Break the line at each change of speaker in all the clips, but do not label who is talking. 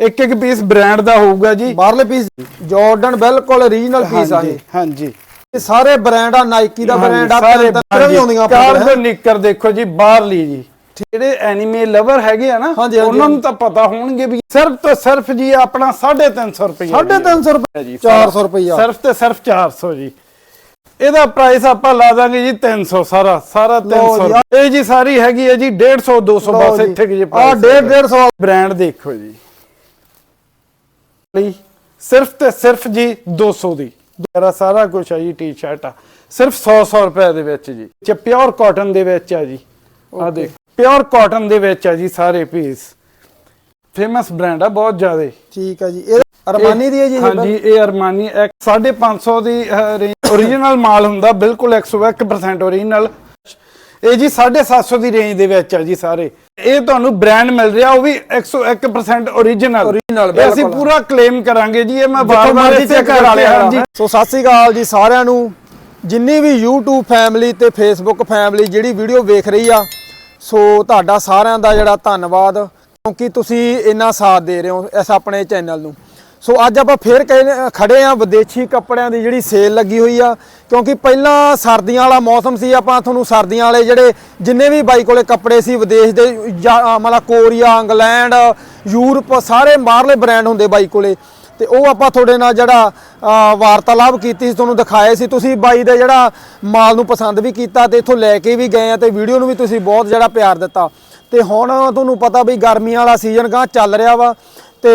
ਇੱਕ ਇੱਕ piece brand ਦਾ ਹੋਊਗਾ ਜੀ।
ਬਾਹਰਲੇ ਪੀਸ ਜਾਰਡਨ ਬਿਲਕੁਲ ਓਰੀਜਨਲ ਪੀਸ ਆ ਇਹ।
ਹਾਂਜੀ।
ਇਹ ਸਾਰੇ ਬ੍ਰਾਂਡ ਆ ਨਾਈਕੀ ਦਾ ਬ੍ਰਾਂਡ ਆ
ਸਾਰੇ
ਵੀ ਆਉਂਦੀਆਂ ਹੈਂ।
ਕਾਰਬਨ ਨਿੱਕਰ ਦੇਖੋ ਜੀ ਬਾਹਰਲੀ ਜੀ। ਜਿਹੜੇ ਐਨੀਮੇ ਲਵਰ ਹੈਗੇ ਆ ਨਾ ਉਹਨਾਂ ਨੂੰ ਤਾਂ ਪਤਾ ਹੋਣਗੇ ਵੀ ਸਿਰਫ ਤੇ ਸਿਰਫ ਜੀ ਆਪਣਾ 350 ਰੁਪਏ
350 ਰੁਪਏ
ਜੀ।
400 ਰੁਪਈਆ।
ਸਿਰਫ ਤੇ ਸਿਰਫ 400 ਜੀ। ਇਹਦਾ ਪ੍ਰਾਈਸ ਆਪਾਂ ਲਾ ਦਾਂਗੇ ਜੀ 300 ਸਾਰਾ ਸਾਰਾ
ਲਓ
300
ਜੀ,
ਇਹ ਜੀ ਸਾਰੀ ਹੈਗੀ ਹੈ ਜੀ 150 200 ਬਸ ਇੱਥੇ ਕਿ ਜੀ
ਆ 1.5 150
ਬ੍ਰਾਂਡ ਦੇਖੋ ਜੀ। ਲਈ ਸਿਰਫ ਤੇ ਸਿਰਫ ਜੀ 200 ਦੀ। ਮੇਰਾ ਸਾਰਾ ਕੁਝ ਹੈ ਜੀ ਟੀ-ਸ਼ਰਟ ਆ। ਸਿਰਫ 100 100 ਰੁਪਏ ਦੇ ਵਿੱਚ ਜੀ। ਚ ਪਿਓਰ ਕਾਟਨ ਦੇ ਵਿੱਚ ਆ ਜੀ। ਆ ਦੇਖ ਪਿਓਰ ਕਾਟਨ ਦੇ ਵਿੱਚ ਆ ਜੀ ਸਾਰੇ ਪੀਸ ਫੇਮਸ ਬ੍ਰਾਂਡ ਆ ਬਹੁਤ ਜ਼ਿਆਦੇ।
ਠੀਕ ਆ ਜੀ। ਇਹ ਅਰਮਾਨੀ ਦੀ ਹੈ ਜੀ?
ਹਾਂਜੀ ਇਹ ਅਰਮਾਨੀ 550 ਦੀ ਰੇਂਜ origignal ਮਾਲ ਹੁੰਦਾ ਬਿਲਕੁਲ 101% origignal ਇਹ ਜੀ 750 ਦੀ ਰੇਂਜ ਦੇ ਵਿੱਚ ਆ ਜੀ ਸਾਰੇ। ਇਹ ਤੁਹਾਨੂੰ ਬ੍ਰਾਂਡ ਮਿਲ ਰਿਹਾ ਉਹ ਵੀ 101% origignal
Original,
ਇਹ ਅਸੀਂ। ਪੂਰਾ ਕਲੇਮ ਕਰਾਂਗੇ ਜੀ ਇਹ ਮੈਂ ਬਾਰ-ਬਾਰ
ਚੈੱਕ
ਕਰਾ ਲਿਆ।
ਲਿਆ
ਹਾਂਜੀ
ਸੋ ਸਤਿ ਸ੍ਰੀ ਅਕਾਲ ਜੀ ਸਾਰਿਆਂ ਨੂੰ। ਜਿੰਨੀ ਵੀ YouTube ਫੈਮਿਲੀ ਤੇ Facebook ਫੈਮਿਲੀ ਜਿਹੜੀ ਵੀਡੀਓ ਵੇਖ ਰਹੀ ਆ ਸੋ ਤੁਹਾਡਾ ਸਾਰਿਆਂ ਦਾ ਜਿਹੜਾ ਧੰਨਵਾਦ ਕਿਉਂਕਿ ਤੁਸੀਂ ਇੰਨਾ ਸਾਥ ਦੇ ਰਹੇ ਹੋ ਇਸ ਆਪਣੇ ਚੈਨਲ ਨੂੰ। ਸੋ ਅੱਜ ਆਪਾਂ ਫੇਰ ਕਹੇ- ਖੜੇ ਆ ਵਿਦੇਸ਼ੀ ਕੱਪੜਿਆਂ ਦੀ ਜਿਹੜੀ ਸੇਲ ਲੱਗੀ ਹੋਈ ਆ ਕਿਉਂਕਿ ਪਹਿਲਾਂ ਸਰਦੀਆਂ ਵਾਲਾ ਮੌਸਮ ਸੀ ਆਪਾਂ ਤੁਹਾਨੂੰ ਸਰਦੀਆਂ ਵਾਲੇ ਜਿਹੜੇ ਜਿੰਨੇ ਵੀ ਬਾਈ ਕੋਲੇ ਕੱਪੜੇ ਸੀ ਵਿਦੇਸ਼ ਦੇ ਜਾਂ, ਮਤਲਬ ਕੋਰੀਆ ਇੰਗਲੈਂਡ ਯੂਰਪ ਸਾਰੇ ਬਾਹਰਲੇ ਬ੍ਰਾਂਡ ਹੁੰਦੇ ਬਾਈ ਕੋਲੇ। ਤੇ ਉਹ ਆਪਾਂ ਤੁਹਾਡੇ ਨਾਲ ਜਿਹੜਾ ਵਾਰਤਾਲਾਪ ਕੀਤੀ ਸੀ ਤੁਹਾਨੂੰ ਦਿਖਾਏ ਸੀ। ਤੁਸੀਂ ਬਾਈ ਦੇ ਜਿਹੜਾ ਮਾਲ ਨੂੰ ਪਸੰਦ ਵੀ ਕੀਤਾ ਤੇ ਇੱਥੋਂ ਲੈ ਕੇ ਵੀ ਗਏ ਆ ਤੇ ਵੀਡੀਓ ਨੂੰ ਵੀ ਤੁਸੀਂ ਬਹੁਤ ਜਿਹੜਾ ਪਿਆਰ ਦਿੱਤਾ। ਤੇ ਹੁਣ ਤੁਹਾਨੂੰ ਪਤਾ ਵੀ ਗਰਮੀਆਂ ਵਾਲਾ ਸੀਜ਼ਨ ਗਾਂ ਚੱਲ ਰਿਹਾ ਵਾ। ਤੇ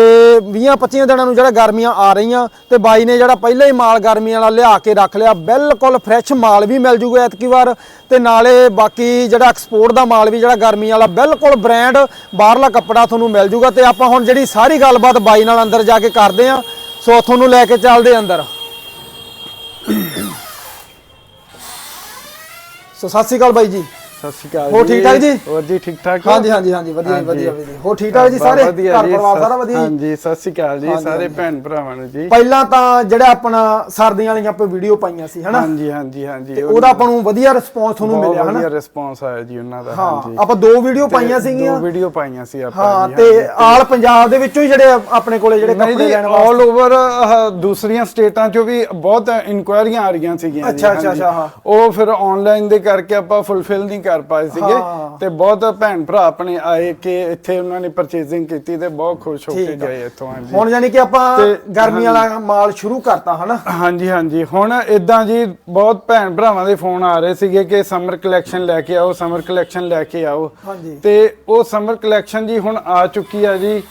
20 25 ਦਿਨਾਂ ਨੂੰ ਜਿਹੜਾ ਗਰਮੀਆਂ ਆ ਰਹੀਆਂ ਤੇ ਬਾਈ ਨੇ ਜਿਹੜਾ ਪਹਿਲਾਂ ਹੀ ਮਾਲ ਗਰਮੀਆਂ ਵਾਲਾ ਲਿਆ ਕੇ ਰੱਖ ਲਿਆ, ਬਿਲਕੁਲ ਫਰੈਸ਼ ਮਾਲ ਵੀ ਮਿਲ ਜੂਗਾ ਐਤਕੀ ਵਾਰ ਤੇ ਨਾਲੇ ਬਾਕੀ ਜਿਹੜਾ ਐਕਸਪੋਰਟ ਦਾ ਮਾਲ ਵੀ ਜਿਹੜਾ ਗਰਮੀਆਂ ਵਾਲਾ, ਬਿਲਕੁਲ ਬ੍ਰਾਂਡ ਬਾਹਰਲਾ ਕੱਪੜਾ ਤੁਹਾਨੂੰ ਮਿਲ ਜੂਗਾ ਤੇ ਆਪਾਂ ਹੁਣ ਜਿਹੜੀ ਸਾਰੀ ਗੱਲਬਾਤ ਬਾਈ ਨਾਲ ਅੰਦਰ ਜਾ ਕੇ ਕਰਦੇ ਆਂ, ਸੋ ਤੁਹਾਨੂੰ ਲੈ ਕੇ ਚੱਲਦੇ ਅੰਦਰ। ਸੋ ਸਤਿ ਸ਼੍ਰੀ ਅਕਾਲ ਬਾਈ ਜੀ।
ਸਤਿ ਸ਼੍ਰੀ ਅਕਾਲ
ਹੋਰ ਠੀਕ ਠਾਕ ਜੀ?
ਹੋਰ ਜੀ ਠੀਕ ਠਾਕ?
ਹਾਂਜੀ ਹਾਂਜੀ ਹਾਂਜੀ ਵਧੀਆ ਜੀ, ਵਧੀਆ। ਵਧੀਆ ਹੋਰ ਠੀਕ ਠਾਕ ਜੀ ਸਾਰੇ ਘਰ ਪਰਿਵਾਰ ਸਾਰਾ ਵਧੀਆ
ਹਾਂਜੀ ਸਤਿ ਸ਼੍ਰੀ ਅਕਾਲ ਜੀ ਸਾਰੇ। ਭੈਣ ਭਰਾਵਾਂ ਨੂੰ ਜੀ
ਪਹਿਲਾਂ ਤਾਂ ਜਿਹੜਾ ਆਪਣਾ ਸਰਦੀਆਂ ਵਾਲੀਆਂ ਆਪਾਂ ਵੀਡੀਓ ਪਾਈਆਂ ਸੀ ਹਨਾ
ਹਾਂਜੀ ਹਾਂਜੀ ਹਾਂਜੀ
ਤੇ ਉਹਦਾ ਆਪਾਂ ਨੂੰ ਵਧੀਆ ਰਿਸਪੌਂਸ ਤੁਹਾਨੂੰ ਮਿਲਿਆ ਹਨਾ
ਵਧੀਆ ਰਿਸਪੌਂਸ ਆਇਆ ਜੀ ਉਹਨਾਂ ਦਾ ਹਾਂਜੀ
ਆਪਾਂ ਦੋ ਵੀਡੀਓ ਪਾਈਆਂ ਸੀਗੀਆਂ
ਦੋ ਵੀਡੀਓ ਪਾਈਆਂ ਸੀ ਆਪਾਂ
ਹਾਂ ਤੇ ਆਲ ਪੰਜਾਬ ਦੇ ਵਿੱਚੋਂ ਹੀ ਜਿਹੜੇ ਆਪਣੇ ਕੋਲੇ ਜਿਹੜੇ ਕੱਪੜੇ ਲੈਣ
ਆਲ
ਵਾਸਤੇ
ਓਵਰ ਦੂਸਰੀਆਂ ਸਟੇਟਾਂ ਚੋਂ ਵੀ ਬਹੁਤ ਇਨਕੁਆਇਰੀਆਂ ਆ ਰਹੀਆਂ ਸੀਗੀਆਂ
ਅੱਛਾ, ਅੱਛਾ। ਅੱਛਾ, ਹਾਂ।
ਉਹ ਫਿਰ ਆਨਲਾਈਨ ਦੇ ਕਰਕੇ ਆਪਾਂ ਫੁੱਲਫਿਲ ਨਹੀਂ ਕਰ ਪਾਏ ਸੀਗੇ। ਤੇ ਬਹੁਤ ਭੈਣ ਭਰਾ ਆਪਣੇ ਆਏ ਕਿ ਇੱਥੇ ਉਹਨਾਂ ਨੇ ਪਰਚੇਜ਼ਿੰਗ ਕੀਤੀ ਤੇ ਬਹੁਤ ਖੁਸ਼ ਹੋ ਕੇ। ਗਏ ਇੱਥੋਂ ਹਾਂਜੀ।
ਹੁਣ ਯਾਨੀ ਕਿ ਆਪਾਂ ਗਰਮੀ ਵਾਲਾ ਮਾਲ ਸ਼ੁਰੂ ਕਰਤਾ ਹਨਾ?
ਹਾਂਜੀ ਹਾਂਜੀ। ਹੁਣ ਇਦਾਂ ਜੀ ਬਹੁਤ ਭੈਣ ਭਰਾਵਾਂ ਦੇ ਫੋਨ ਆ ਰਹੇ ਸੀਗੇ ਕਿ ਸਮਰ ਕਲੈਕਸ਼ਨ ਲੈ ਕੇ ਆਓ ਸਮਰ ਕਲੈਕਸ਼ਨ ਲੈ ਕੇ ਆਓ। ਤੇ ਉਹ ਸਮਰ ਕਲੈਕਸ਼ਨ ਜੀ ਹੁਣ ਆ ਚੁੱਕੀ ਆ ਜੀ।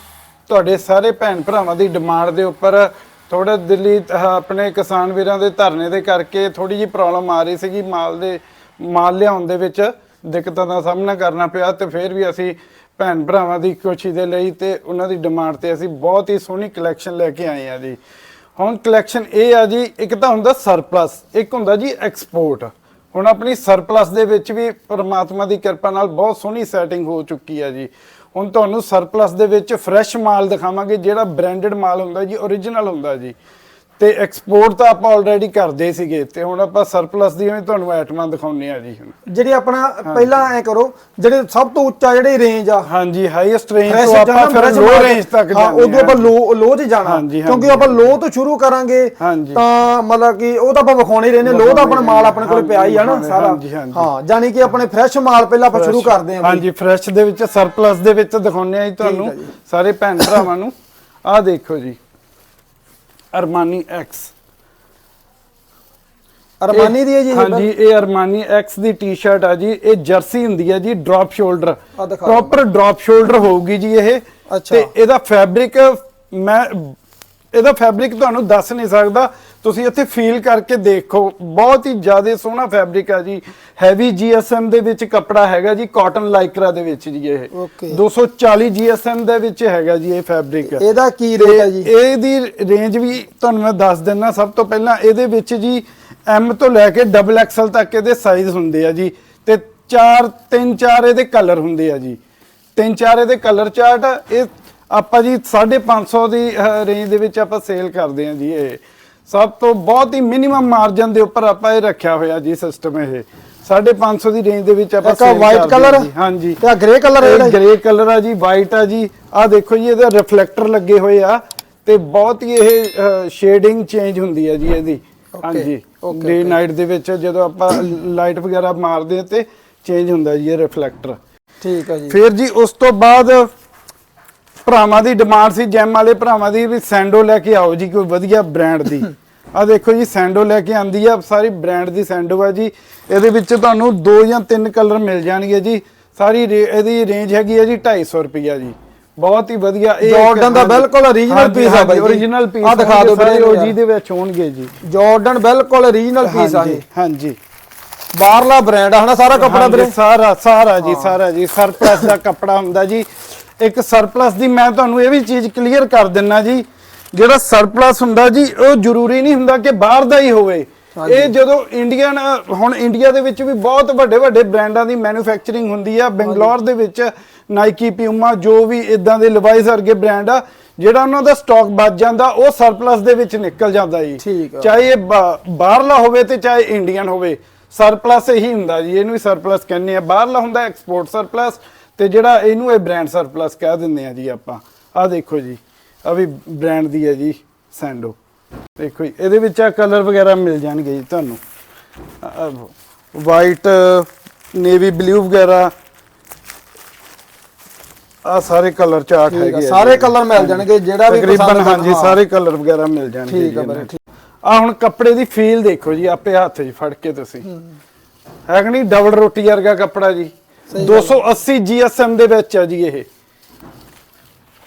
ਤੁਹਾਡੇ ਸਾਰੇ ਭੈਣ ਭਰਾਵਾਂ ਦੀ ਡਿਮਾਂਡ ਦੇ ਉੱਪਰ ਥੋੜਾ ਦਿੱਲੀ ਆਪਣੇ ਕਿਸਾਨ ਵੀਰਾਂ ਦੇ ਧਰਨੇ ਦੇ ਕਰਕੇ ਥੋੜੀ ਜੀ ਪ੍ਰੋਬਲਮ ਆ ਰਹੀ ਸੀਗੀ ਮਾਲ ਦੇ ਮਾਲ ਲਿਆਉਣ ਦੇ ਵਿੱਚ। ਦਿੱਕਤਾਂ ਦਾ ਸਾਹਮਣਾ ਕਰਨਾ ਪਿਆ ਤੇ ਫਿਰ ਵੀ ਅਸੀਂ ਭੈਣ ਭਰਾਵਾਂ ਦੀ ਖੁਸ਼ੀ ਦੇ ਲਈ ਤੇ ਉਹਨਾਂ ਦੀ ਡਿਮਾਂਡ ਤੇ ਅਸੀਂ ਬਹੁਤ ਹੀ ਸੋਹਣੀ ਕਲੈਕਸ਼ਨ ਲੈ ਕੇ ਆਏ ਆ ਜੀ। ਹੁਣ ਕਲੈਕਸ਼ਨ ਇਹ ਆ ਜੀ, ਇੱਕ ਤਾਂ ਹੁੰਦਾ ਸਰਪਲਸ ਇੱਕ ਹੁੰਦਾ ਜੀ ਐਕਸਪੋਰਟ ਹੁਣ ਆਪਣੀ ਸਰਪਲਸ ਦੇ ਵਿੱਚ ਵੀ ਪਰਮਾਤਮਾ ਦੀ ਕਿਰਪਾ ਨਾਲ ਬਹੁਤ ਸੋਹਣੀ ਸੈਟਿੰਗ ਹੋ ਚੁੱਕੀ ਹੈ ਜੀ। ਹੁਣ ਤੁਹਾਨੂੰ ਸਰਪਲਸ ਦੇ ਵਿੱਚ ਫਰੈਸ਼ ਮਾਲ ਦਿਖਾਵਾਂਗੇ, ਜਿਹੜਾ ਬ੍ਰਾਂਡਡ ਮਾਲ ਹੁੰਦਾ ਜੀ origignal ਹੁੰਦਾ ਜੀ। ਤੇ ਐਕਸਪੋਰਟ ਤਾਂ ਆਪਾਂ ਆਲਰੇਡੀ ਕਰਦੇ ਸੀਗੇ ਤੇ ਹੁਣ ਆਪਾਂ ਸਰਪਲਸ ਦੀਆਂ ਵੀ ਤੁਹਾਨੂੰ ਆਈਟਮਾਂ ਦਿਖਾਉਣੇ ਆ ਜੀ ਹੁਣ।
ਜਿਹੜੀ ਆਪਣਾ ਪਹਿਲਾਂ ਐ ਕਰੋ ਜਿਹੜੇ ਸਭ ਤੋਂ ਉੱਚਾ ਜਿਹੜੀ ਰੇਂਜ ਆ।
ਹਾਂਜੀ ਹਾਈਐਸਟ ਰੇਂਜ ਤੋਂ ਆਪਾਂ ਫਿਰ ਲੋ ਰੇਂਜ ਤੱਕ
ਹਾਂ ਉਦੋਂ ਆਪਾਂ ਲੋ ਲੋ 'ਚ ਜਾਣਾ। ਕਿਉਂਕਿ ਆਪਾਂ ਲੋ ਤੋਂ ਸ਼ੁਰੂ ਕਰਾਂਗੇ। ਤਾਂ ਮਤਲਬ ਕਿ ਉਹ ਤਾਂ ਆਪਾਂ ਵਿਖਾਉਣੇ ਹੀ ਰਹਿੰਦੇ ਲੋ ਦਾ ਆਪਣਾ ਮਾਲ ਆਪਣੇ ਕੋਲੇ ਪਿਆ ਹੀ ਆ ਨਾ ਸਾਰਾ। ਹਾਂ ਯਾਨੀ ਕਿ ਆਪਣੇ ਫਰੈਸ਼ ਮਾਲ ਪਹਿਲਾਂ ਆਪਾਂ ਸ਼ੁਰੂ ਕਰਦੇ ਆਂ
ਹਾਂਜੀ ਫਰੈਸ਼ ਦੇ ਵਿੱਚ ਸਰਪਲਸ ਦੇ ਵਿੱਚ ਦਿਖਾਉਣੇ ਆ ਜੀ ਤੁਹਾਨੂੰ। ਸਾਰੇ ਭੈਣ ਭਰਾਵਾਂ ਨੂੰ। ਆਹ ਦੇਖੋ ਜੀ। ਅਰਮਾਨੀ ਐਕਸ
ਅਰਮਾਨੀ ਦੀ ਹੈ ਜੀ ਇਹ?
ਹਾਂਜੀ ਇਹ ਅਰਮਾਨੀ ਐਕਸ ਦੀ ਟੀ-ਸ਼ਰਟ ਆ ਜੀ। ਇਹ ਜਰਸੀ ਹੁੰਦੀ ਹੈ ਜੀ drop shoulder proper drop shoulder ਹੋਊਗੀ ਜੀ ਇਹ। ਤੇ ਇਹਦਾ ਫੈਬਰਿਕ ਮੈਂ ਇਹਦਾ ਫੈਬਰਿਕ ਤੁਹਾਨੂੰ ਦੱਸ ਨਹੀਂ ਸਕਦਾ। ਤੁਸੀਂ ਇੱਥੇ ਫੀਲ ਕਰਕੇ ਦੇਖੋ। ਬਹੁਤ ਹੀ ਜ਼ਿਆਦਾ ਸੋਹਣਾ ਫੈਬਰਿਕ ਆ ਜੀ। ਹੈਵੀ ਜੀਐਸਐਮ ਦੇ ਵਿੱਚ ਕੱਪੜਾ ਹੈਗਾ ਜੀ ਕਾਟਨ ਲਾਈਕਰਾ ਦੇ ਵਿੱਚ ਜੀ ਇਹ।
Okay।
240 ਜੀਐਸਐਮ ਦੇ ਵਿੱਚ ਹੈਗਾ ਜੀ ਇਹ ਫੈਬਰਿਕ
ਇਹਦਾ ਕੀ ਰੇਟ ਹੈ ਜੀ?
ਇਹਦੀ ਰੇਂਜ ਵੀ ਤੁਹਾਨੂੰ ਮੈਂ ਦੱਸ ਦਿੰਦਾ ਸਭ ਤੋਂ ਪਹਿਲਾਂ ਇਹਦੇ ਵਿੱਚ ਜੀ ਐਮ ਤੋਂ ਲੈ ਕੇ ਡਬਲ ਐਕਸਲ ਤੱਕ ਇਹਦੇ ਸਾਈਜ਼ ਹੁੰਦੇ ਆ ਜੀ। ਤੇ ਚਾਰ ਤਿੰਨ ਚਾਰ ਇਹਦੇ ਕਲਰ ਹੁੰਦੇ ਆ ਜੀ। ਤਿੰਨ ਚਾਰ ਇਹਦੇ ਕਲਰ ਚਾਰਟ। ਇਹ ਆਪਾਂ ਜੀ 550 ਦੀ ਰੇਂਜ ਦੇ ਵਿੱਚ ਆਪਾਂ ਸੇਲ ਕਰਦੇ ਆ ਜੀ ਇਹ। ਸਭ ਤੋਂ ਬਹੁਤ ਹੀ ਮਿਨੀਮਮ ਮਾਰਜਨ ਦੇ ਉੱਪਰ ਆਪਾਂ ਇਹ ਰੱਖਿਆ ਹੋਇਆ ਜੀ ਸਿਸਟਮ ਇਹ। 550 ਦੀ ਰੇਂਜ ਦੇ ਵਿੱਚ ਆਪਾਂ
ਇੱਕ
ਹਾਂ ਜੀ। ਹਾਂਜੀ।
ਤੇ ਆ ਗ੍ਰੇ ਕਲਰ ਹੈ ਜਿਹੜਾ
ਗ੍ਰੇ ਕਲਰ ਆ ਜੀ ਵਾਈਟ ਆ ਜੀ। ਆ ਦੇਖੋ ਜੀ ਇਹਦੇ ਰਿਫਲੈਕਟਰ ਲੱਗੇ ਹੋਏ ਆ। ਤੇ ਬਹੁਤ ਹੀ ਇਹ ਸ਼ੇਡਿੰਗ ਚੇਂਜ ਹੁੰਦੀ ਹੈ ਜੀ ਇਹਦੀ। ਹਾਂਜੀ। ਡੇ ਨਾਈਟ ਦੇ ਵਿੱਚ ਜਦੋਂ ਆਪਾਂ ਲਾਈਟ ਵਗੈਰਾ ਮਾਰਦੇ ਆ ਤੇ ਚੇਂਜ ਹੁੰਦਾ ਜੀ ਇਹ ਰਿਫਲੈਕਟਰ
ਠੀਕ ਹੈ ਜੀ।
ਫਿਰ ਜੀ ਉਸ ਤੋਂ ਬਾਅਦ ਭਰਾਵਾਂ ਦੀ ਡਿਮਾਂਡ ਸੀ ਜੈਮ ਵਾਲੇ ਭਰਾਵਾਂ ਦੀ ਵੀ ਸੈਂਡੋ ਲੈ ਕੇ ਆਓ ਜੀ ਕੋਈ ਵਧੀਆ ਬ੍ਰਾਂਡ ਦੀ। ਆ ਦੇਖੋ ਜੀ ਸੈਂਡੋ ਲੈ ਕੇ ਆਂਦੀ ਆ ਸਾਰੀ ਬ੍ਰਾਂਡ ਦੀ ਸੈਂਡੋ ਆ ਜੀ। ਇਹਦੇ ਵਿੱਚ ਤੁਹਾਨੂੰ ਦੋ ਜਾਂ ਤਿੰਨ ਕਲਰ ਮਿਲ ਜਾਣਗੇ ਜੀ। ਸਾਰੀ ਇਹਦੀ ਰੇਂਜ ਹੈਗੀ ਆ ਜੀ 250 ਰੁਪਿਆ ਜੀ। ਬਹੁਤ ਹੀ ਵਧੀਆ
Jordan ਦਾ ਬਿਲਕੁਲ original piece ਆ ਬਾਈ
origignal piece
ਆਹ ਦਿਖਾ ਦਿਓ ਵੀਰੇ
ਉਹ। ਜੀ ਦੇ ਵਿੱਚ ਹੋਣਗੇ ਜੀ।
ਜਾਰਡਨ ਬਿਲਕੁਲ ਓਰੀਜਨਲ ਪੀਸ ਆ ਇਹ
ਹਾਂਜੀ।
ਬਾਹਰਲਾ ਬ੍ਰਾਂਡ ਆ ਹਨਾ ਸਾਰਾ ਕੱਪੜਾ ਵੀਰੇ?
ਸਾਰਾ ਸਾਰਾ ਜੀ ਸਾਰਾ ਜੀ ਸਰਪਲਸ ਦਾ ਕੱਪੜਾ ਹੁੰਦਾ ਜੀ। ਇੱਕ ਸਰਪਲਸ ਦੀ ਮੈਂ ਤੁਹਾਨੂੰ ਇਹ ਵੀ ਚੀਜ਼ ਕਲੀਅਰ ਕਰ ਦਿੰਨਾ ਜੀ ਜਿਹੜਾ ਸਰਪਲਸ ਹੁੰਦਾ ਜੀ ਉਹ ਜ਼ਰੂਰੀ ਨਹੀਂ ਹੁੰਦਾ ਕਿ ਬਾਹਰ ਦਾ ਹੀ ਹੋਵੇ। ਇਹ ਜਦੋਂ ਇੰਡੀਅਨ ਹੁਣ ਇੰਡੀਆ ਦੇ ਵਿੱਚ ਵੀ ਬਹੁਤ ਵੱਡੇ ਵੱਡੇ ਬ੍ਰਾਂਡਾਂ ਦੀ ਮੈਨੂਫੈਕਚਰਿੰਗ ਹੁੰਦੀ ਆ ਬੰਗਲੌਰ ਦੇ ਵਿੱਚ ਨਾਈਕੀ ਪਿਊਮਾ ਜੋ ਵੀ ਇਦਾਂ ਦੇ ਲਿਵਾਈਸ ਵਰਗੇ ਬ੍ਰਾਂਡ ਆ ਜਿਹੜਾ ਉਹਨਾਂ ਦਾ ਸਟਾਕ ਬਚ ਜਾਂਦਾ ਉਹ ਸਰਪਲਸ ਦੇ ਵਿੱਚ ਨਿਕਲ ਜਾਂਦਾ ਜੀ। ਚਾਹੇ ਇਹ ਬਾਹਰਲਾ ਹੋਵੇ ਤੇ ਚਾਹੇ ਇੰਡੀਅਨ ਹੋਵੇ ਸਰਪਲਸ ਇਹੀ ਹੁੰਦਾ ਜੀ ਇਹਨੂੰ ਵੀ ਸਰਪਲਸ ਕਹਿੰਦੇ ਆ। ਬਾਹਰਲਾ ਹੁੰਦਾ ਐਕਸਪੋਰਟ ਸਰਪਲਸ ਤੇ ਜਿਹੜਾ ਇਹਨੂੰ ਇਹ ਬ੍ਰਾਂਡ ਸਰਪਲਸ ਕਹਿ ਦਿੰਦੇ ਆ ਜੀ ਆਪਾਂ ਆ ਦੇਖੋ ਜੀ ਆ ਵੀ ਬ੍ਰਾਂਡ ਦੀ ਹੈ ਜੀ ਸੈਂਡੋ ਦੇਖੋ ਜੀ ਇਹਦੇ ਵਿੱਚ ਆ ਕਲਰ ਵਗੈਰਾ ਮਿਲ ਜਾਣਗੇ ਜੀ ਤੁਹਾਨੂੰ। ਵਾਈਟ ਨੇਵੀ ਬਲੂ ਵਗੈਰਾ ਆ ਸਾਰੇ ਕਲਰ ਚਾਰਟ ਹੈਗੇ
ਸਾਰੇ। ਕਲਰ ਮਿਲ ਜਾਣਗੇ ਜਿਹੜਾ ਵੀ
ਤਕਰੀਬਨ ਹਾਂਜੀ
ਹਾਂ।
ਸਾਰੇ ਕਲਰ ਵਗੈਰਾ ਮਿਲ ਜਾਣਗੇ
ਠੀਕ
ਇਹਨਾਂ 'ਚ। ਆ ਹੁਣ ਕੱਪੜੇ ਦੀ ਫੀਲ ਦੇਖੋ ਜੀ ਆਪੇ ਹੱਥ 'ਚ ਫੜ ਕੇ ਤੁਸੀਂ। ਹੈ ਕਿ ਨਹੀਂ? ਡਬਲ ਰੋਟੀ ਵਰਗਾ ਕੱਪੜਾ ਜੀ। 280 GSM ਦੇ ਵਿੱਚ ਆ ਜੀ ਇਹ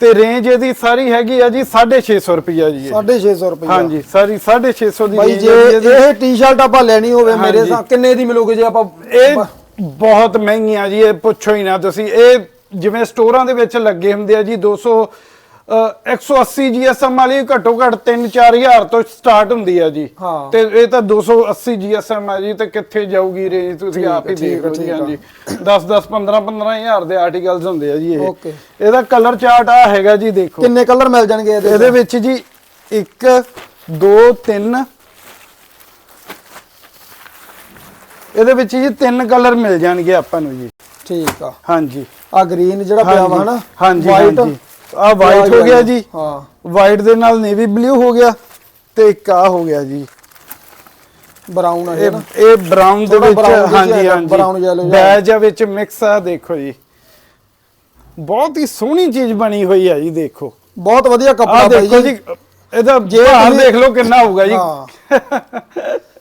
ਤੇ ਰੇਂਜ ਇਹਦੀ ਸਾਰੀ ਹੈਗੀ ਆ ਜੀ 650 ਰੁਪਿਆ ਜੀ ਇਹ।
650 ਰੁਪਏ
ਹਾਂਜੀ ਸਾਰੀ 650 ਦੀ
ਬਾਈ ਜੇ
ਆ।
ਇਹ ਟੀ-ਸ਼ਰਟ ਆਪਾਂ ਲੈਣੀ ਹੋਵੇ ਮੇਰੇ। ਸਾਹ ਕਿੰਨੇ ਦੀ ਮਿਲੂਗੀ ਜੇ ਆਪਾਂ
ਇਹ ਬਹੁਤ ਮਹਿੰਗੀਆਂ ਜੀ ਇਹ ਪੁੱਛੋ ਹੀ ਨਾ ਤੁਸੀਂ ਇਹ ਜਿਵੇਂ ਸਟੋਰਾਂ ਦੇ ਵਿੱਚ ਲੱਗੇ ਹੁੰਦੇ ਆ ਜੀ 200 ਅ, 180 GSM ਵਾਲੀ ਘੱਟੋ ਘੱਟ 3-4000 ਤੋਂ ਸਟਾਰਟ ਹੁੰਦੀ ਆ ਜੀ।
ਹਾਂ।
ਤੇ ਇਹ ਤਾਂ 280 GSM ਆ ਜੀ ਤੇ ਕਿੱਥੇ ਜਾਊਗੀ ਰੇਂਜ ਤੁਸੀਂ ਆਪ ਹੀ ਦੇਖ ਲਓ ਜੀ
ਠੀਕ ਆ।
ਹਾਂਜੀ। 10-10 15-15000 ਦੇ ਆਰਟੀਕਲਸ ਹੁੰਦੇ ਆ ਜੀ ਇਹ।
Okay।
ਇਹਦਾ ਕਲਰ ਚਾਰਟ ਆ ਹੈਗਾ ਜੀ ਦੇਖੋ।
ਕਿੰਨੇ ਕਲਰ ਮਿਲ ਜਾਣਗੇ ਇਹਦੇ
ਇਹਦੇ ਵਿੱਚ? ਜੀ 1 2 3 ਇਹਦੇ ਵਿੱਚ ਜੀ ਤਿੰਨ ਕਲਰ ਮਿਲ ਜਾਣਗੇ ਆਪਾਂ ਨੂੰ ਜੀ।
ਠੀਕ ਆ।
ਹਾਂਜੀ।
ਆ ਗ੍ਰੀਨ ਜਿਹੜਾ ਪਿਆ ਵਾ ਹਨਾ
ਹਾਂਜੀ ਹਾਂਜੀ। ਆ ਵਾਈਟ ਹੋ ਗਿਆ ਜੀ।
ਹਾਂ।
ਵਾਈਟ ਦੇ ਨਾਲ ਨੇਵੀ ਬਲੂ ਹੋ ਗਿਆ ਤੇ ਇੱਕ ਆ ਹੋ ਗਿਆ ਜੀ।
ਬਰਾਊਨ ਆ
ਇਹ
ਨਾ
ਇਹ ਬਰਾਊਨ ਦੇ
ਥੋੜ੍ਹਾ
ਵਿੱਚ
brown ਜਿਹਾ
ਹਾਂਜੀ ਹਾਂਜੀ।
brown yellow ਜਿਹਾ।
ਬੈਜ ਆ ਵਿੱਚ ਮਿਕਸ ਆ ਦੇਖੋ ਜੀ। ਬਹੁਤ ਹੀ ਸੋਹਣੀ ਚੀਜ਼ ਬਣੀ ਹੋਈ ਆ ਜੀ ਦੇਖੋ।
ਬਹੁਤ ਵਧੀਆ
ਆ
ਕੱਪੜਾ
ਦੇਖੋ ਜੀ ਇਹਦਾ
ਜੇ
ਭਾਰ
ਤੁਸੀਂ-
ਦੇਖ ਲਓ ਕਿੰਨਾ ਹੋਊਗਾ ਜੀ।
ਹਾਂ।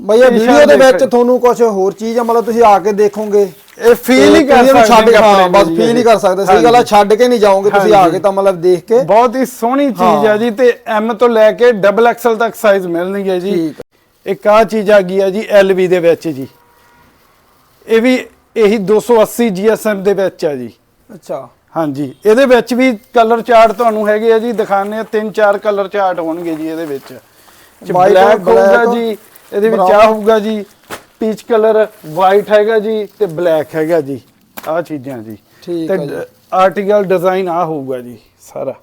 ਬਈ ਇਹ ਵੀਡੀਓ ਦੇ ਵਿੱਚ। ਤੁਹਾਨੂੰ ਕੁਝ ਹੋਰ ਚੀਜ਼ ਆ ਮਤਲਬ ਤੁਸੀਂ ਆ ਕੇ ਦੇਖੋਗੇ।
ਇਹ ਫੀਲ ਹੀ ਕਰ
ਛੱਡ
ਸਕਦੇ
ਹਾਂ
ਕੱਪੜੇ
ਬਸ ਫੀਲ ਹੀ ਕਰ ਸਕਦੇ। ਸਹੀ ਗੱਲ ਆ ਛੱਡ ਕੇ ਨਹੀਂ ਜਾਓਗੇ ਤੁਸੀਂ ਆ। ਕੇ ਤਾਂ ਮਤਲਬ ਦੇਖ ਕੇ।
ਬਹੁਤ ਹੀ ਸੋਹਣੀ ਚੀਜ਼
ਹਾਂ।
ਆ ਜੀ ਤੇ ਐਮ ਤੋਂ ਲੈ ਕੇ ਡਬਲ ਐਕਸਲ ਤੱਕ ਸਾਈਜ਼ ਮਿਲਣਗੇ ਜੀ।
ਠੀਕ
ਇੱਕ ਆ ਚੀਜ਼ ਆ ਗਈ ਆ ਜੀ ਐਲਵੀ ਦੇ ਵਿੱਚ ਜੀ। ਇਹ ਵੀ ਇਹੀ 280 ਜੀਐਸਐਮ ਦੇ ਵਿੱਚ ਆ ਜੀ।
ਅੱਛਾ।
ਹਾਂਜੀ ਇਹਦੇ ਵਿੱਚ ਵੀ ਕਲਰ ਚਾਰਟ ਤੁਹਾਨੂੰ ਹੈਗੇ ਆ ਜੀ ਦਿਖਾਣੇ ਆ ਤਿੰਨ ਚਾਰ ਕਲਰ ਚਾਰਟ ਹੋਣਗੇ ਜੀ ਇਹਦੇ ਵਿੱਚ। ਬਲੈਕ ਹੋਊਗਾ ਜੀ। ਇਹਦੇ ਵਿੱਚ। ਆ ਹੋਊਗਾ ਜੀ ਪੀਚ ਕਲਰ ਵਾਈਟ ਹੈਗਾ ਜੀ ਤੇ ਬਲੈਕ ਹੈਗਾ ਜੀ ਆ ਚੀਜ਼ਾਂ ਜੀ।
ਠੀਕ ਆ ਜੀ।
ਆਰਟੀਕਲ ਡਿਜ਼ਾਈਨ ਆ ਹੋਊਗਾ ਜੀ ਸਾਰਾ।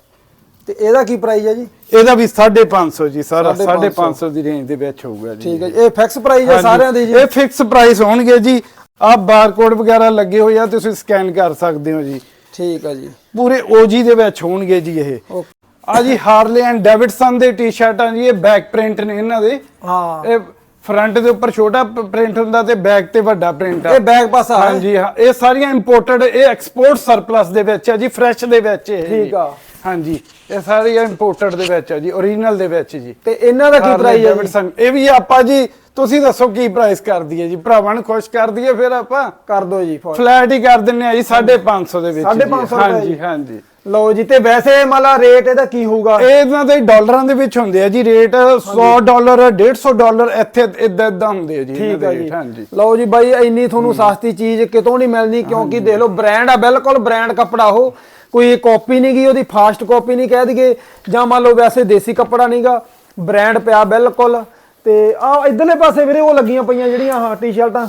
ਤੇ ਇਹਦਾ ਕੀ ਪ੍ਰਾਈਸ ਹੈ ਜੀ?
ਇਹਦਾ ਵੀ 550 ਜੀ ਸਾਰਾ
550
550 ਦੀ ਰੇਂਜ ਦੇ ਵਿੱਚ ਹੋਊਗਾ ਜੀ।
ਠੀਕ ਹੈ ਇਹ ਫਿਕਸ ਪ੍ਰਾਈਸ ਹੈ। ਸਾਰਿਆਂ ਦੇ ਜੀ?
ਇਹ ਫਿਕਸ ਪ੍ਰਾਈਸ ਹੋਣਗੇ ਜੀ। ਆਹ ਬਾਰਕੋਡ ਵਗੈਰਾ ਲੱਗੇ ਹੋਏ ਆ ਤੁਸੀਂ ਸਕੈਨ ਕਰ ਸਕਦੇ ਹੋ ਜੀ।
ਠੀਕ ਹੈ ਜੀ।
ਪੂਰੇ OG ਦੇ ਵਿੱਚ ਹੋਣਗੇ ਜੀ ਇਹ। ਆ ਜੀ ਹਾਰਲੇ ਐਂਡ ਡੇਵਿਡਸਨ ਦੇ ਟੀ-ਸ਼ਰਟਾਂ ਜੀ ਇਹ ਬੈਕ ਪ੍ਰਿੰਟ ਨੇ ਇਹਨਾਂ ਦੇ।
ਹਾਂ।
ਇਹ ਫਰੰਟ ਦੇ ਉੱਪਰ ਛੋਟਾ ਪ੍ਰਿੰਟ ਹੁੰਦਾ ਤੇ ਬੈਕ ਤੇ ਵੱਡਾ ਪ੍ਰਿੰਟ ਆ
ਇਹ ਬੈਕ ਪਾਸਾ ਹੈ
ਹਾਂਜੀ ਹਾਂ ਇਹ ਸਾਰੀਆਂ ਇੰਪੋਰਟਡ ਇਹ ਐਕਸਪੋਰਟ ਸਰਪਲਸ ਦੇ ਵਿੱਚ ਆ ਜੀ ਫਰੈਸ਼ ਦੇ ਵਿੱਚ ਇਹ
ਠੀਕ ਆ।
ਹਾਂਜੀ ਇਹ ਸਾਰੀਆਂ ਇੰਪੋਰਟਡ ਦੇ ਵਿੱਚ ਆ ਜੀ ਓਰੀਜਨਲ ਦੇ ਵਿੱਚ ਜੀ
ਤੇ ਇਹਨਾਂ ਦਾ ਕੀ ਪ੍ਰਾਈਸ ਹੈ?
Davidson, ਇਹ ਵੀ ਆਪਾਂ ਜੀ ਤੁਸੀਂ ਦੱਸੋ ਕੀ ਪ੍ਰਾਈਸ ਕਰ ਦਈਏ ਜੀ ਭਰਾਵਾਂ ਨੂੰ ਖੁਸ਼ ਕਰ ਦਈਏ ਫਿਰ ਆਪਾਂ
ਕਰ ਦਿਓ ਜੀ
ਫਲੈਟ ਹੀ ਕਰ ਦਿੰਨੇ ਆ ਜੀ 550 ਦੇ ਵਿੱਚ ਜੀ।
550 ਰੁਪਏ
ਹਾਂਜੀ। ਹਾਂਜੀ
ਲਓ ਜੀ ਤੇ ਵੈਸੇ ਮਤਲਬ ਰੇਟ ਇਹਦਾ ਕੀ ਹੋਊਗਾ?
ਇਹ ਇਹਨਾਂ ਦੇ ਡਾਲਰਾਂ ਦੇ ਵਿੱਚ ਹੁੰਦੇ ਆ ਜੀ ਰੇਟ 100 ਡਾਲਰ 150 ਡਾਲਰ ਇੱਥੇ ਇਦਾਂ ਇਦਾਂ ਹੁੰਦੇ ਆ ਜੀ
ਠੀਕ
rate,
ਜੀ।
ਹਾਂਜੀ।
ਲਓ ਜੀ ਬਾਈ ਇੰਨੀ ਤੁਹਾਨੂੰ ਸਸਤੀ ਚੀਜ਼ ਕਿਤੋਂ ਨਹੀਂ ਮਿਲਣੀ ਕਿਉਂਕਿ ਦੇਖ ਲਓ ਬ੍ਰਾਂਡ ਆ ਬਿਲਕੁਲ ਬ੍ਰਾਂਡ ਕੱਪੜਾ ਉਹ। ਕੋਈ ਕਾਪੀ ਨਹੀਂ ਗਈ ਉਹਦੀ ਫਾਸਟ ਕਾਪੀ ਨਹੀਂ ਕਹਿ ਦਈਏ। ਜਾਂ ਮੰਨ ਲਓ ਵੈਸੇ ਦੇਸੀ ਕੱਪੜਾ ਨਹੀਂਗਾ ਬ੍ਰਾਂਡ ਪਿਆ ਬਿਲਕੁਲ। ਤੇ ਆ ਇਧਰਲੇ ਪਾਸੇ ਵੀਰੇ ਉਹ ਲੱਗੀਆਂ ਪਈਆਂ ਜਿਹੜੀਆਂ ਹਾਂ ਟੀ-ਸ਼ਰਟਾਂ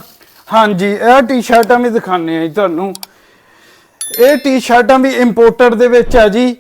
ਹਾਂਜੀ ਇਹ ਟੀ-ਸ਼ਰਟਾਂ ਵੀ ਦਿਖਾਣੇ ਆ ਜੀ ਤੁਹਾਨੂੰ। ਇਹ ਟੀ-ਸ਼ਰਟਾਂ ਵੀ ਇੰਪੋਰਟਡ ਦੇ ਵਿੱਚ ਆ ਜੀ।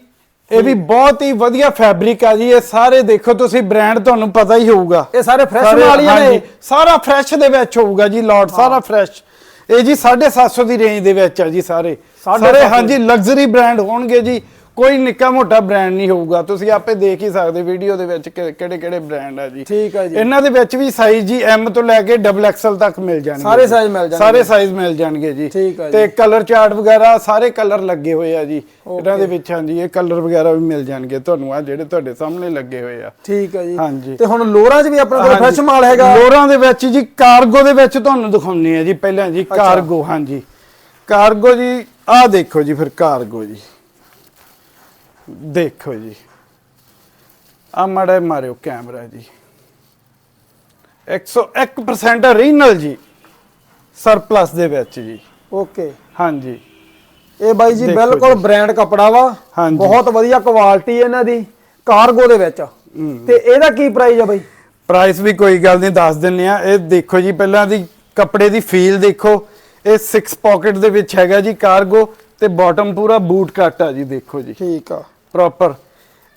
ਇਹ ਵੀ ਬਹੁਤ ਹੀ ਵਧੀਆ ਫੈਬਰਿਕ ਆ ਜੀ। ਇਹ ਸਾਰੇ ਦੇਖੋ ਤੁਸੀਂ ਬ੍ਰਾਂਡ ਤੁਹਾਨੂੰ ਪਤਾ ਹੀ ਹੋਊਗਾ।
ਇਹ ਸਾਰੇ ਫਰੈਸ਼
ਸਾਰੇ-
ਮਾਲ ਹੀ ਆ
ਹਾਂਜੀ,
ਨੇ
ਸਾਰਾ ਫਰੈਸ਼ ਦੇ ਵਿੱਚ ਹੋਊਗਾ ਜੀ ਲੋਟ ਸਾਰਾ ਫਰੈਸ਼ ਇਹ ਜੀ 750 ਦੀ ਰੇਂਜ ਦੇ ਵਿੱਚ ਆ ਜੀ ਸਾਰੇ। ਸਾਰੇ ਹਾਂਜੀ ਲਗਜ਼ਰੀ ਬ੍ਰਾਂਡ ਹੋਣਗੇ ਜੀ। ਕੋਈ ਨਿੱਕਾ ਮੋਟਾ ਬ੍ਰਾਂਡ ਨਹੀਂ ਹੋਊਗਾ। ਤੁਸੀਂ ਆਪੇ ਦੇਖ ਹੀ ਸਕਦੇ ਵੀਡੀਓ ਦੇ ਵਿੱਚ ਕਿਹੜੇ ਕਿਹੜੇ ਬ੍ਰਾਂਡ ਆ ਜੀ।
ਠੀਕ ਆ ਜੀ।
ਇਹਨਾਂ ਦੇ ਵਿੱਚ ਵੀ ਸਾਈਜ਼ ਜੀ ਐਮ ਤੋਂ ਲੈ ਕੇ ਡਬਲ ਐਕਸਲ ਤੱਕ ਮਿਲ ਜਾਣਗੇ
ਸਾਰੇ
ਜੀ।
size ਮਿਲ ਜਾਣਗੇ।
ਸਾਰੇ ਸਾਈਜ਼ ਮਿਲ ਜਾਣਗੇ ਜੀ।
ਠੀਕ ਆ ਜੀ।
ਤੇ ਕਲਰ ਚਾਰਟ ਵਗੈਰਾ ਸਾਰੇ ਕਲਰ ਲੱਗੇ ਹੋਏ ਆ ਜੀ। ਇਹਨਾਂ ਦੇ ਵਿੱਚ ਹਾਂਜੀ ਇਹ ਕਲਰ ਵਗੈਰਾ ਵੀ ਮਿਲ ਜਾਣਗੇ ਤੁਹਾਨੂੰ ਆ ਜਿਹੜੇ ਤੁਹਾਡੇ ਸਾਹਮਣੇ ਲੱਗੇ ਹੋਏ ਆ।
ਠੀਕ ਹੈ ਜੀ।
ਹਾਂਜੀ।
ਤੇ ਹੁਣ ਲੋਰਾਂ 'ਚ ਵੀ ਆਪਣੇ ਕੋਲ ਫਰੈਸ਼ ਮਾਲ ਹੈਗਾ?
ਲੋਰਾਂ ਦੇ ਵਿੱਚ ਜੀ ਕਾਰਗੋ ਦੇ ਵਿੱਚ ਤੁਹਾਨੂੰ ਦਿਖਾਉਣੀ ਹੈ ਜੀ ਪਹਿਲਾਂ ਜੀ ਕਾਰਗੋ ਹਾਂਜੀ। ਕਾਰਗੋ ਜੀ ਆਹ ਦੇਖੋ ਜੀ ਫਿਰ ਕਾਰਗੋ ਜੀ। ਦੇਖੋ ਜੀ। ਆ ਮੜਾ ਮਾਰਿਓ ਕੈਮਰਾ ਜੀ। 101% ਰੀਨਲ ਜੀ। ਸਰਪਲਸ ਦੇ ਵਿੱਚ ਜੀ।
ਓਕੇ।
ਹਾਂਜੀ।
ਇਹ ਬਾਈ ਜੀ
ਦੇਖੋ
ਬਿਲਕੁਲ ਬ੍ਰਾਂਡ ਕੱਪੜਾ ਵਾ।
ਹਾਂਜੀ।
ਬਹੁਤ ਵਧੀਆ ਕੁਆਲਿਟੀ ਇਹਨਾਂ ਦੀ। ਕਾਰਗੋ ਦੇ ਵਿੱਚ। ਤੇ ਇਹਦਾ ਕੀ ਪ੍ਰਾਈਸ ਆ ਬਾਈ?
ਪ੍ਰਾਈਸ ਵੀ ਕੋਈ ਗੱਲ ਨਹੀਂ ਦੱਸ ਦਿੰਨੇ ਆ ਇਹ ਦੇਖੋ ਜੀ ਪਹਿਲਾਂ ਦੀ ਕੱਪੜੇ ਦੀ ਫੀਲ ਦੇਖੋ। ਇਹ 6 ਪਾਕਟ ਦੇ ਵਿੱਚ ਹੈਗਾ ਜੀ ਕਾਰਗੋ ਤੇ ਬਾਟਮ ਪੂਰਾ ਬੂਟ ਕੱਟ ਆ ਜੀ ਦੇਖੋ ਜੀ।
ਠੀਕ ਆ।
ਪ੍ਰੋਪਰ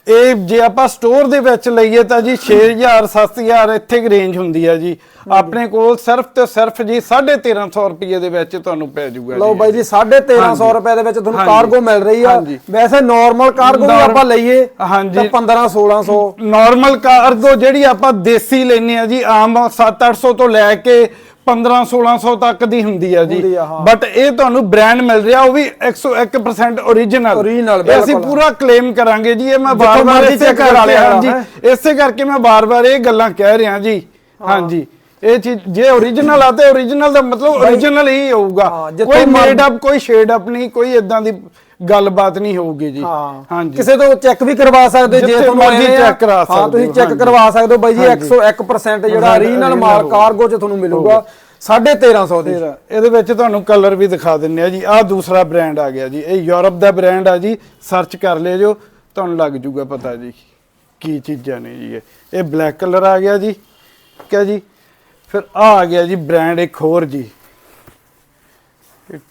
ਇਹ ਜੇ ਆਪਾਂ ਸਟੋਰ ਦੇ ਵਿੱਚ ਲਈਏ ਤਾਂ ਜੀ 6000 7000 ਇੱਥੇ ਕੁ ਰੇਂਜ ਹੁੰਦੀ ਆ ਜੀ ਆਪਣੇ ਕੋਲ ਸਿਰਫ ਤੇ ਸਿਰਫ ਜੀ 1350 ਰੁਪਏ ਦੇ ਵਿੱਚ ਤੁਹਾਨੂੰ ਪੈ ਜਾਊਗਾ
ਲਓ ਬਾਈ ਜੀ 1350
ਹਾਂਜੀ।
ਰੁਪਏ ਦੇ ਵਿੱਚ ਤੁਹਾਨੂੰ। ਕਾਰਗੋ ਮਿਲ ਰਹੀ ਆ। ਵੈਸੇ ਨਾਰਮਲ ਕਾਰਗੋ ਵੀ ਆਪਾਂ ਲਈਏ। ਤਾਂ 15 1600
ਨਾਰਮਲ ਕਾਰਗੋ ਜਿਹੜੀ ਆਪਾਂ ਦੇਸੀ ਲੈਨੇ ਆ ਜੀ ਆਮ 7-800 ਤੋਂ ਲੈ ਕੇ 15-1600 ਤੱਕ ਦੀ ਹੁੰਦੀ ਆ ਜੀ। ਬਟ ਇਹ ਤੁਹਾਨੂੰ ਬ੍ਰਾਂਡ ਮਿਲ ਰਿਹਾ ਉਹ ਵੀ 101% ਓਰੀਜਨਲ
Original,
ਅਸੀਂ। ਪੂਰਾ ਕਲੇਮ ਕਰਾਂਗੇ ਜੀ ਇਹ ਮੈਂ ਬਾਰ-ਬਾਰ ਇਸੇ
ਕਰਾ ਲਿਆ ਹੈਂ।
ਇਸੇ ਕਰਕੇ ਮੈਂ ਬਾਰ-ਬਾਰ ਇਹ ਗੱਲਾਂ ਕਹਿ ਰਿਹਾ ਜੀ। ਹਾਂਜੀ। ਇਹ ਚੀਜ਼ ਜੇ ਓਰੀਜਨਲ ਆ ਤੇ ਓਰੀਜਨਲ ਦਾ ਮਤਲਬ ਓਰੀਜਨਲ ਹੀ ਹੋਊਗਾ। ਕੋਈ ਮੇਡ ਅਪ ਕੋਈ ਸ਼ੇਡ ਅਪ ਨਹੀਂ ਕੋਈ ਇਦਾਂ ਦੀ ਗੱਲਬਾਤ ਨਹੀਂ ਹੋਊਗੀ ਜੀ। ਹਾਂਜੀ।
ਕਿਸੇ ਤੋਂ ਚੈੱਕ ਵੀ ਕਰਵਾ ਸਕਦੇ ਜੇ ਤੁਹਾਨੂੰ
ਮਰਜ਼ੀ check ਕਰਾ
ਹਾਂ
ਸਕਦੇ
ਤੁਸੀਂ
ਹੋ,
ਚੈੱਕ
ਹਾਂਜੀ।
ਕਰਵਾ ਸਕਦੇ ਹੋ ਬਾਈ ਜੀ
ਹਾਂਜੀ।
101% ਜਿਹੜਾ
original
ਮਾਲ। ਕਾਰਗੋ 'ਚ ਤੁਹਾਨੂੰ ਮਿਲੂਗਾ 1350 ਦੀ।
ਇਹਦੇ ਵਿੱਚ ਤੁਹਾਨੂੰ ਕਲਰ ਵੀ ਦਿਖਾ ਦਿੰਨੇ ਆ ਜੀ। ਆਹ ਦੂਸਰਾ ਬ੍ਰਾਂਡ ਆ ਗਿਆ ਜੀ। ਇਹ ਯੂਰਪ ਦਾ ਬ੍ਰਾਂਡ ਆ ਜੀ। ਸਰਚ ਕਰ ਲਿਓ ਜੋ ਤੁਹਾਨੂੰ ਲੱਗ ਜੂਗਾ ਪਤਾ ਜੀ ਕੀ ਚੀਜ਼ਾਂ ਨੇ ਜੀ ਇਹ। ਇਹ ਬਲੈਕ ਕਲਰ ਆ ਗਿਆ ਜੀ। ਠੀਕ ਹੈ ਜੀ। ਫਿਰ ਆ ਆ ਗਿਆ ਜੀ ਬ੍ਰਾਂਡ ਇੱਕ ਹੋਰ ਜੀ।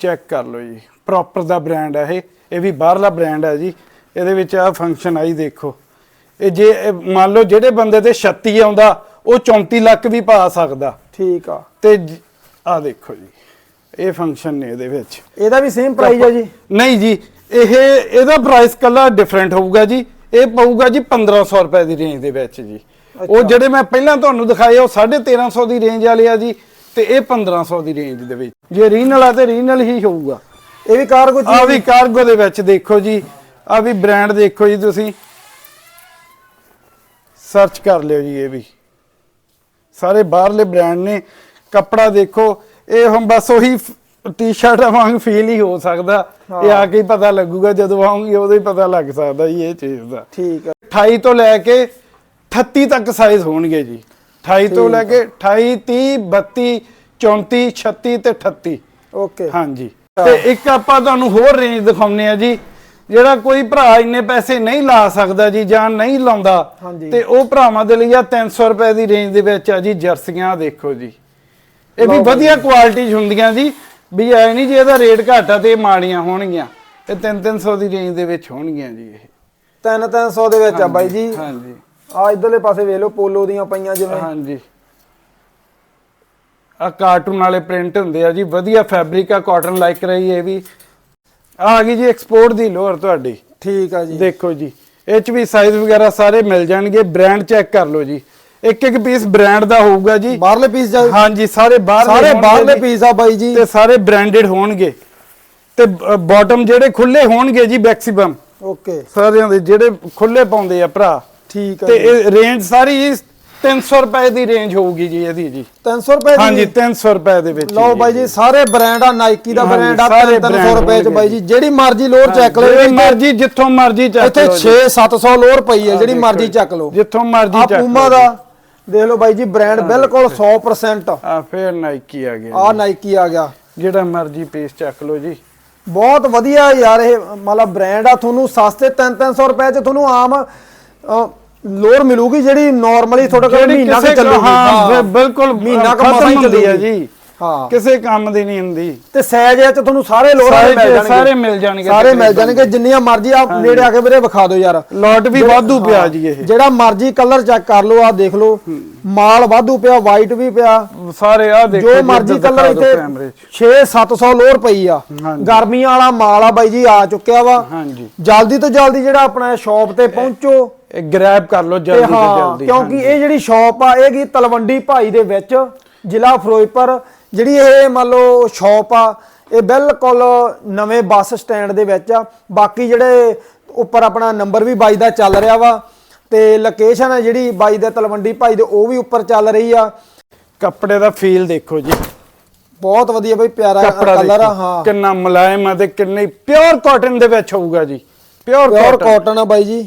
ਚੈੱਕ ਕਰ ਲਓ ਜੀ। ਪ੍ਰੋਪਰ ਦਾ ਬ੍ਰਾਂਡ ਹੈ ਇਹ। ਇਹ ਵੀ ਬਾਹਰਲਾ ਬ੍ਰਾਂਡ ਹੈ ਜੀ। ਇਹਦੇ ਵਿੱਚ ਆ ਫੰਕਸ਼ਨ ਆਈ ਦੇਖੋ। ਇਹ ਜੇ ਇਹ ਮੰਨ ਲਓ ਜਿਹੜੇ ਬੰਦੇ ਤੇ 36 ਆਉਂਦਾ ਉਹ 34 ਲੱਖ ਵੀ ਪਾ ਸਕਦਾ।
ਠੀਕ ਆ।
ਤੇ ਆ ਦੇਖੋ ਜੀ। ਇਹ ਫੰਕਸ਼ਨ ਨੇ ਇਹਦੇ ਵਿੱਚ।
ਇਹਦਾ ਵੀ ਸੇਮ ਪ੍ਰਾਈਸ ਆ ਜੀ?
ਨਹੀਂ ਜੀ ਇਹ ਇਹਦਾ ਪ੍ਰਾਈਸ ਕੱਲਾ ਡਿਫਰੈਂਟ ਹੋਊਗਾ ਜੀ। ਇਹ ਪਊਗਾ ਜੀ 1500 ਰੁਪਏ ਦੀ ਰੇਂਜ ਦੇ ਵਿੱਚ ਜੀ। ਉਹ ਜਿਹੜੇ ਮੈਂ ਪਹਿਲਾਂ ਤੁਹਾਨੂੰ ਦਿਖਾਏ ਉਹ 1350 ਦੀ ਰੇਂਜ ਵਾਲੇ ਆ ਜੀ। ਤੇ ਇਹ 1500 ਦੀ ਰੇਂਜ ਦੇ ਵਿੱਚ। ਜੇ ਰੀਨਲ ਆ ਤੇ ਰੀਨਲ ਹੀ ਹੋਊਗਾ।
ਇਹ ਵੀ ਕਾਰਗੋ
ਆ
ਚ
ਵੀ ਕਾਰਗੋ ਦੇ ਵਿੱਚ ਦੇਖੋ ਜੀ ਆ ਵੀ ਬ੍ਰਾਂਡ ਦੇਖੋ ਜੀ ਤੁਸੀਂ। ਸਰਚ ਕਰ ਲਿਓ ਜੀ ਇਹ ਵੀ। ਸਾਰੇ ਬਾਹਰਲੇ ਬ੍ਰਾਂਡ ਨੇ ਕੱਪੜਾ ਦੇਖੋ ਇਹ ਹੁਣ ਬਸ ਉਹੀ ਟੀ-ਸ਼ਰਟ ਵਾਂਗ ਫੀਲ ਹੀ ਹੋ ਸਕਦਾ। ਇਹ ਆ ਕੇ ਹੀ ਪਤਾ ਲੱਗੂਗਾ ਜਦੋਂ ਆਉਂਗੀ ਉਦੋਂ ਹੀ ਪਤਾ ਲੱਗ ਸਕਦਾ ਜੀ ਇਹ ਚੀਜ਼ ਦਾ।
ਠੀਕ ਆ।
28 ਤੋਂ ਲੈ ਕੇ 38 ਤੱਕ ਸਾਈਜ਼ ਹੋਣਗੇ ਜੀ। 28 ਤੋਂ ਲੈ ਕੇ 28 30 32 34 36 ਤੇ 38
ਓਕੇ।
ਹਾਂਜੀ। ਤੇ ਇੱਕ ਆਪਾਂ ਤੁਹਾਨੂੰ ਹੋਰ ਰੇਂਜ ਦਿਖਾਉਨੇ ਆ ਜੀ ਜਿਹੜਾ ਕੋਈ ਭਰਾ ਇੰਨੇ ਪੈਸੇ ਨਹੀਂ ਲਾ ਸਕਦਾ ਜੀ ਜਾਂ ਨਹੀਂ ਲਾਉਂਦਾ। ਤੇ ਉਹ ਭਰਾਵਾਂ ਦੇ ਲਈ ਆ 300 ਰੁਪਏ ਦੀ ਰੇਂਜ ਦੇ ਵਿੱਚ ਆ ਜੀ ਜਰਸੀਆਂ ਦੇਖੋ ਜੀ। ਇਹ ਵੀ ਵਧੀਆ ਕੁਆਲਿਟੀ ਹੁੰਦੀਆਂ ਜੀ ਵੀ ਐ ਨਹੀਂ ਜੀ ਇਹਦਾ ਰੇਟ ਘੱਟ ਆ ਤੇ ਇਹ ਮਾੜੀਆਂ ਹੋਣਗੀਆਂ ਇਹ 3-300 ਦੀ ਰੇਂਜ ਦੇ ਵਿੱਚ ਹੋਣਗੀਆਂ ਜੀ ਇਹ।
3-300 ਦੇ ਵਿੱਚ ਆ ਬਾਈ ਜੀ।
ਹਾਂਜੀ।
ਆ ਇਧਰਲੇ ਪਾਸੇ ਵੇਖ ਲਓ ਪੋਲੋ ਦੀਆਂ ਪਈਆਂ ਜਿਵੇਂ।
ਹਾਂਜੀ। ਆ ਕਾਰਟੂਨ ਵਾਲੇ ਪ੍ਰਿੰਟ ਹੁੰਦੇ ਆ ਜੀ ਵਧੀਆ ਫੈਬਰਿਕ ਆ ਕਾਟਨ ਲਾਈਕ ਰਹੀ ਇਹ ਵੀ। ਆ ਗਈ ਜੀ ਐਕਸਪੋਰਟ ਦੀ ਲੋਅਰ ਤੁਹਾਡੀ।
ਠੀਕ ਆ ਜੀ।
ਦੇਖੋ ਜੀ ਇਹ ਚ ਵੀ ਸਾਈਜ਼ ਵਗੈਰਾ ਸਾਰੇ ਮਿਲ ਜਾਣਗੇ ਬ੍ਰਾਂਡ ਚੈੱਕ ਕਰ ਲਓ ਜੀ। ਇੱਕ ਇੱਕ ਪੀਸ ਬ੍ਰਾਂਡ ਦਾ ਹੋਊਗਾ ਜੀ।
ਬਾਹਰਲੇ ਪੀਸ ਜਾ
ਹਾਂਜੀ ਸਾਰੇ ਬਾਹਰ
ਸਾਰੇ ਬਾਹਰਲੇ ਪੀਸ ਆ ਬਾਈ ਜੀ।
ਤੇ ਸਾਰੇ ਬ੍ਰਾਂਡਡ ਹੋਣਗੇ। ਤੇ ਬਾਟਮ ਜਿਹੜੇ ਖੁੱਲੇ ਹੋਣਗੇ ਜੀ ਮੈਕਸਿਮਮ
ਓਕੇ।
ਸਾਰਿਆਂ ਦੇ ਜਿਹੜੇ ਖੁੱਲੇ ਪਾਉਂਦੇ ਆ ਭਰਾ।
ਠੀਕ ਆ
ਤੇ। ਇਹ ਰੇਂਜ ਸਾਰੀ 300 ਰੁਪਏ ਦੀ ਰੇਂਜ ਹੋਊਗੀ ਜੀ ਇਹਦੀ ਜੀ।
300 ਰੁਪਏ ਦੀ
ਹਾਂਜੀ 300 ਰੁਪਏ ਦੇ ਵਿੱਚ
ਲਓ ਬਾਈ ਜੀ ਸਾਰੇ ਬ੍ਰਾਂਡ ਆ ਨਾਈਕੀ ਦਾ ਬ੍ਰਾਂਡ ਆ
ਸਾਰੇ
300
brand
ਰੁਪਏ ਚ ਬਾਈ ਜੀ। ਜਿਹੜੀ ਮਰਜ਼ੀ ਲੋਰ ਚੱਕ ਲਓ
ਜਿਹੜੀ ਮਰਜ਼ੀ ਜਿੱਥੋਂ ਮਰਜ਼ੀ ਚੱਕ
ਇੱਥੇ
ਲਓ ਜੀ।
6-700 ਲੋਰ ਪਈ ਹੈ ਜਿਹੜੀ ਮਰਜ਼ੀ। ਚੱਕ ਲਓ।
ਜਿੱਥੋਂ ਮਰਜ਼ੀ
ਆ
ਚੱਕ
ਪੂਮਾ
ਲਓ
ਦਾ ਦੇਖ ਲਓ ਬਾਈ ਜੀ ਬ੍ਰਾਂਡ ਬਿਲਕੁਲ 100%
ਆ ਫੇਰ ਨਾਈਕੀ ਆ ਗਿਆ
ਆ ਨਾਈਕੀ ਆ ਗਿਆ।
ਜਿਹੜਾ ਮਰਜ਼ੀ ਪੀਸ ਚੱਕ ਲਓ ਜੀ।
ਬਹੁਤ ਵਧੀਆ ਯਾਰ ਇਹ ਮਤਲਬ ਬ੍ਰਾਂਡ ਆ ਤੁਹਾਨੂੰ ਸਸਤੇ 3-300 ਰੁਪਏ ਚ ਤੁਹਾਨੂੰ ਆਮ ਲੋਰ ਮਿਲੂਗੀ ਜਿਹੜੀ ਨਾਰਮਲੀ ਤੁਹਾਡੇ ਕੋਲ ਮਹੀਨਾ ਕੁ ਚੱਲੂਗੀ।
ਹਾਂ ਬਿਲਕੁਲ
ਮਹੀਨਾ ਕੁ
ਖਤਮ
ਮਸਾਂ ਹੀ
ਹੁੰਦੀ ਹੈ
ਚੱਲੂਗੀ।
ਜੀ।
ਹਾਂ।
ਕਿਸੇ ਕੰਮ ਦੀ ਨਹੀਂ ਹੁੰਦੀ।
ਤੇ ਸਾਈਜ਼ ਇਹ ਚ ਤੁਹਾਨੂੰ ਸਾਰੇ ਲੋਰਾਂ ਮਿਲ ਜਾਣਗੇ।
ਸਾਰੇ ਮਿਲ ਜਾਣਗੇ
ਸਾਰੇ ਮਿਲ। ਜਾਣਗੇ ਜਿੰਨੀਆਂ ਮਰਜ਼ੀ ਆ ਨੇੜੇ ਆ ਕੇ ਵੀਰੇ ਵਿਖਾ ਦਿਓ ਯਾਰ।
ਲੋਟ ਵੀ ਵਾਧੂ ਪਿਆ ਜੀ ਇਹ।
ਜਿਹੜਾ ਮਰਜ਼ੀ ਕਲਰ ਚੈੱਕ ਕਰ ਲਓ ਆ ਦੇਖ ਲਓ। ਮਾਲ ਵਾਧੂ ਪਿਆ ਵਾਈਟ ਵੀ ਪਿਆ।
ਸਾਰੇ ਆ ਦੇਖੋ
ਜੋ ਮਰਜ਼ੀ ਕਲਰ ਇੱਥੇ
ਕੈਮਰੇ 'ਚ।
6-700 ਲੋਰ ਪਈ ਆ। ਗਰਮੀਆਂ ਵਾਲਾ ਮਾਲ ਆ ਬਾਈ ਜੀ ਆ ਚੁੱਕਿਆ ਵਾ।
ਹਾਂਜੀ।
ਜਲਦੀ ਤੋਂ ਜਲਦੀ ਜਿਹੜਾ ਆਪਣਾ ਸ਼ਾਪ ਤੇ ਪਹੁੰਚੋ।
ਗ੍ਰੈਬ ਕਰ ਲਓ ਜਲਦੀ ਤੋਂ
ਹਾਂ
ਜਲਦੀ
ਕਿਉਂਕਿ ਇਹ ਜਿਹੜੀ ਸ਼ਾਪ ਆ ਇਹ ਕੀ ਤਲਵੰਡੀ ਭਾਈ ਦੇ ਵਿੱਚ ਜ਼ਿਲ੍ਹਾ ਫਿਰੋਜ਼ਪੁਰ ਜਿਹੜੀ ਇਹ ਮੰਨ ਲਓ ਸ਼ਾਪ ਆ ਇਹ ਬਿਲਕੁਲ ਨਵੇਂ ਬੱਸ ਸਟੈਂਡ ਦੇ ਵਿੱਚ ਆ। ਬਾਕੀ ਜਿਹੜੇ ਉੱਪਰ ਆਪਣਾ ਨੰਬਰ ਵੀ ਬਾਈ ਦਾ ਚੱਲ ਰਿਹਾ ਵਾ ਤੇ ਲੋਕੇਸ਼ਨ ਹੈ ਜਿਹੜੀ ਬਾਈ ਦੇ ਤਲਵੰਡੀ ਭਾਈ ਦੇ ਉਹ ਵੀ ਉੱਪਰ ਚੱਲ ਰਹੀ ਆ।
ਕੱਪੜੇ ਦਾ ਫੀਲ ਦੇਖੋ ਜੀ।
ਬਹੁਤ ਵਧੀਆ ਬਈ ਪਿਆਰਾ
ਕੱਪੜਾ
ਕਲਰ ਆ
ਦੇਖੋ।
ਹਾਂ।
ਕਿੰਨਾ ਮੁਲਾਇਮ ਆ ਤੇ ਕਿੰਨੀ ਪਿਓਰ ਕਾਟਨ ਦੇ ਵਿੱਚ ਹੋਊਗਾ ਜੀ। ਪਿਓਰ
ਪਿਓਰ
ਕਾਟਨ
ਆ ਬਾਈ ਜੀ।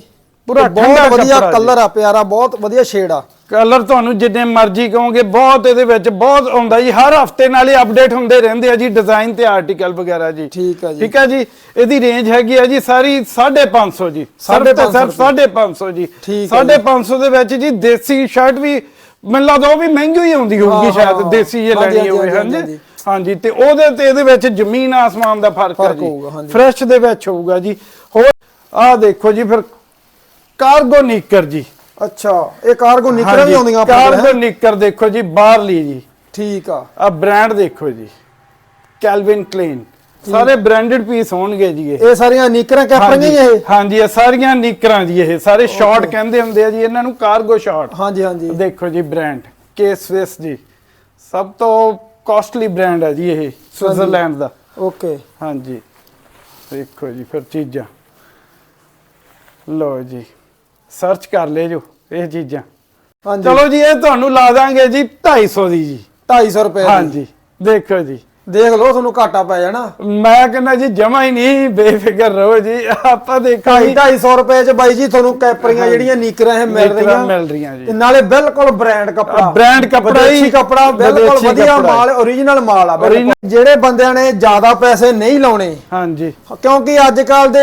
ਪੂਰਾ ਠੰਡਾ
ਵਧੀਆ। ਕਲਰ ਆ ਪਿਆਰਾ ਬਹੁਤ ਵਧੀਆ ਸ਼ੇਡ ਆ।
ਕਲਰ ਤੁਹਾਨੂੰ ਜਿੰਨੇ ਮਰਜ਼ੀ ਕਹੋਗੇ ਬਹੁਤ ਇਹਦੇ ਵਿੱਚ ਬਹੁਤ ਆਉਂਦਾ ਜੀ। ਹਰ ਹਫ਼ਤੇ ਨਾਲ ਹੀ ਅਪਡੇਟ ਹੁੰਦੇ ਰਹਿੰਦੇ ਆ ਜੀ ਡਿਜ਼ਾਈਨ ਤੇ ਆਰਟੀਕਲ ਵਗੈਰਾ ਜੀ।
ਠੀਕ ਆ ਜੀ।
ਠੀਕ ਹੈ ਜੀ? ਇਹਦੀ ਰੇਂਜ ਹੈਗੀ ਆ ਜੀ ਸਾਰੀ 550 ਜੀ। ਸਿਰਫ ਤੇ
550
ਸਿਰਫ 550 ਜੀ।
ਠੀਕ ਹੈ ਜੀ।
550 ਦੇ ਵਿੱਚ ਜੀ ਦੇਸੀ ਸ਼ਰਟ ਵੀ ਮੈਨੂੰ ਲੱਗਦਾ ਉਹ ਵੀ ਮਹਿੰਗੀ ਹੀ ਆਉਂਦੀ ਹੋਊਗੀ ਸ਼ਾਇਦ
ਹਾਂ,
ਦੇਸੀ ਜੇ
ਹਾਂਜੀ,
ਲੈਣੀ ਹੋਵੇ
ਹਾਂਜੀ,
ਹਾਂਜੀ
ਹਾਂਜੀ।
ਹਾਂਜੀ। ਤੇ ਉਹਦੇ ਤੇ ਇਹਦੇ ਵਿੱਚ ਜ਼ਮੀਨ ਆਸਮਾਨ ਦਾ ਫ਼ਰਕ ਹੈ ਜੀ। ਫਰੈਸ਼ ਦੇ ਵਿੱਚ ਹੋਊਗਾ ਜੀ। ਹੋਰ ਆਹ ਦੇਖੋ ਜੀ ਫਿਰ ਕਾਰਗੋ ਨੀਕਰ ਜੀ।
ਅੱਛਾ ਇਹ ਕਾਰਗੋ ਨਿਕਰਾਂ ਵੀ ਆਉਂਦੀਆਂ ਆਪਣੇ ਕੋਲ, ਹੈਂ?
ਕਾਰਗੋ ਨਿੱਕਰ ਦੇਖੋ ਜੀ ਬਾਹਰਲੀ ਜੀ।
ਠੀਕ ਆ।
ਆ ਬ੍ਰਾਂਡ ਦੇਖੋ ਜੀ ਕੈਲਵਿਨ ਕਲੀਨ। ਸਾਰੇ ਬ੍ਰਾਂਡਡ ਪੀਸ ਹੋਣਗੇ ਜੀ ਇਹ।
ਇਹ ਸਾਰੀਆਂ ਨਿਕਰਾਂ ਕੈਪਰੀਆਂ ਹੀ ਇਹ?
ਹਾਂਜੀ ਇਹ ਸਾਰੀਆਂ ਨਿੱਕਰਾਂ ਜੀ ਇਹ। ਸਾਰੇ ਸ਼ਾਰਟ ਕਹਿੰਦੇ ਹੁੰਦੇ ਆ ਜੀ ਇਹਨਾਂ ਨੂੰ ਕਾਰਗੋ ਸ਼ਾਰਟ।
ਹਾਂਜੀ ਹਾਂਜੀ।
ਦੇਖੋ ਜੀ ਬ੍ਰਾਂਡ ਕੇ ਸਵਿਸ ਜੀ। ਸਭ ਤੋਂ ਕਾਸਟਲੀ ਬ੍ਰਾਂਡ ਹੈ ਜੀ ਇਹ ਸਵਿਟਜ਼ਰਲੈਂਡ ਦਾ।
ਓਕੇ।
ਹਾਂਜੀ। ਦੇਖੋ ਜੀ ਫਿਰ ਚੀਜ਼ਾਂ। ਲਓ ਜੀ। ਸਰਚ ਕਰ ਲੈ ਜੋ ਇਹ ਚੀਜ਼ਾਂ।
ਹਾਂਜੀ।
ਚਲੋ ਜੀ ਇਹ ਤੁਹਾਨੂੰ ਲਾ ਦਾਂਗੇ ਜੀ 250 ਦੀ ਜੀ।
250 ਰੁਪਏ ਦੀ।
ਹਾਂਜੀ ਦੇਖੋ ਜੀ।
ਦੇਖ ਲਓ ਤੁਹਾਨੂੰ ਘਾਟਾ ਪੈ ਜਾਣਾ।
ਮੈਂ ਕਹਿੰਦਾ ਜੀ ਜਮਾ ਹੀ ਨਹੀਂ ਬੇਫਿਕਰ ਰਹੋ ਜੀ। ਆਪਾਂ ਦੇਖੋ ਜੀ।
250 ਰੁਪਏ ਚ ਬਾਈ ਜੀ ਤੁਹਾਨੂੰ ਕੈਪਰੀਆਂ ਜਿਹੜੀਆਂ ਨਿਕਰਾਂ ਇਹ ਮਿਲ ਰਹੀਆਂ।
ਮਿਲ ਰਹੀਆਂ ਜੀ।
ਨਾਲੇ ਬਿਲਕੁਲ ਬ੍ਰਾਂਡ ਕੱਪੜਾ।
brand ਕੱਪੜਾ ਹੀ,
ਕੱਪੜਾ ਬਿਲਕੁਲ ਵਧੀਆ। ਮਾਲ ਓਰੀਜਨਲ ਮਾਲ ਆ। ਜਿਹੜੇ ਬੰਦਿਆਂ ਨੇ ਜ਼ਿਆਦਾ ਪੈਸੇ ਨਹੀਂ ਲਾਉਣੇ
ਹਾਂਜੀ।
ਕਿਉਂਕਿ ਅੱਜ ਕੱਲ ਦੇ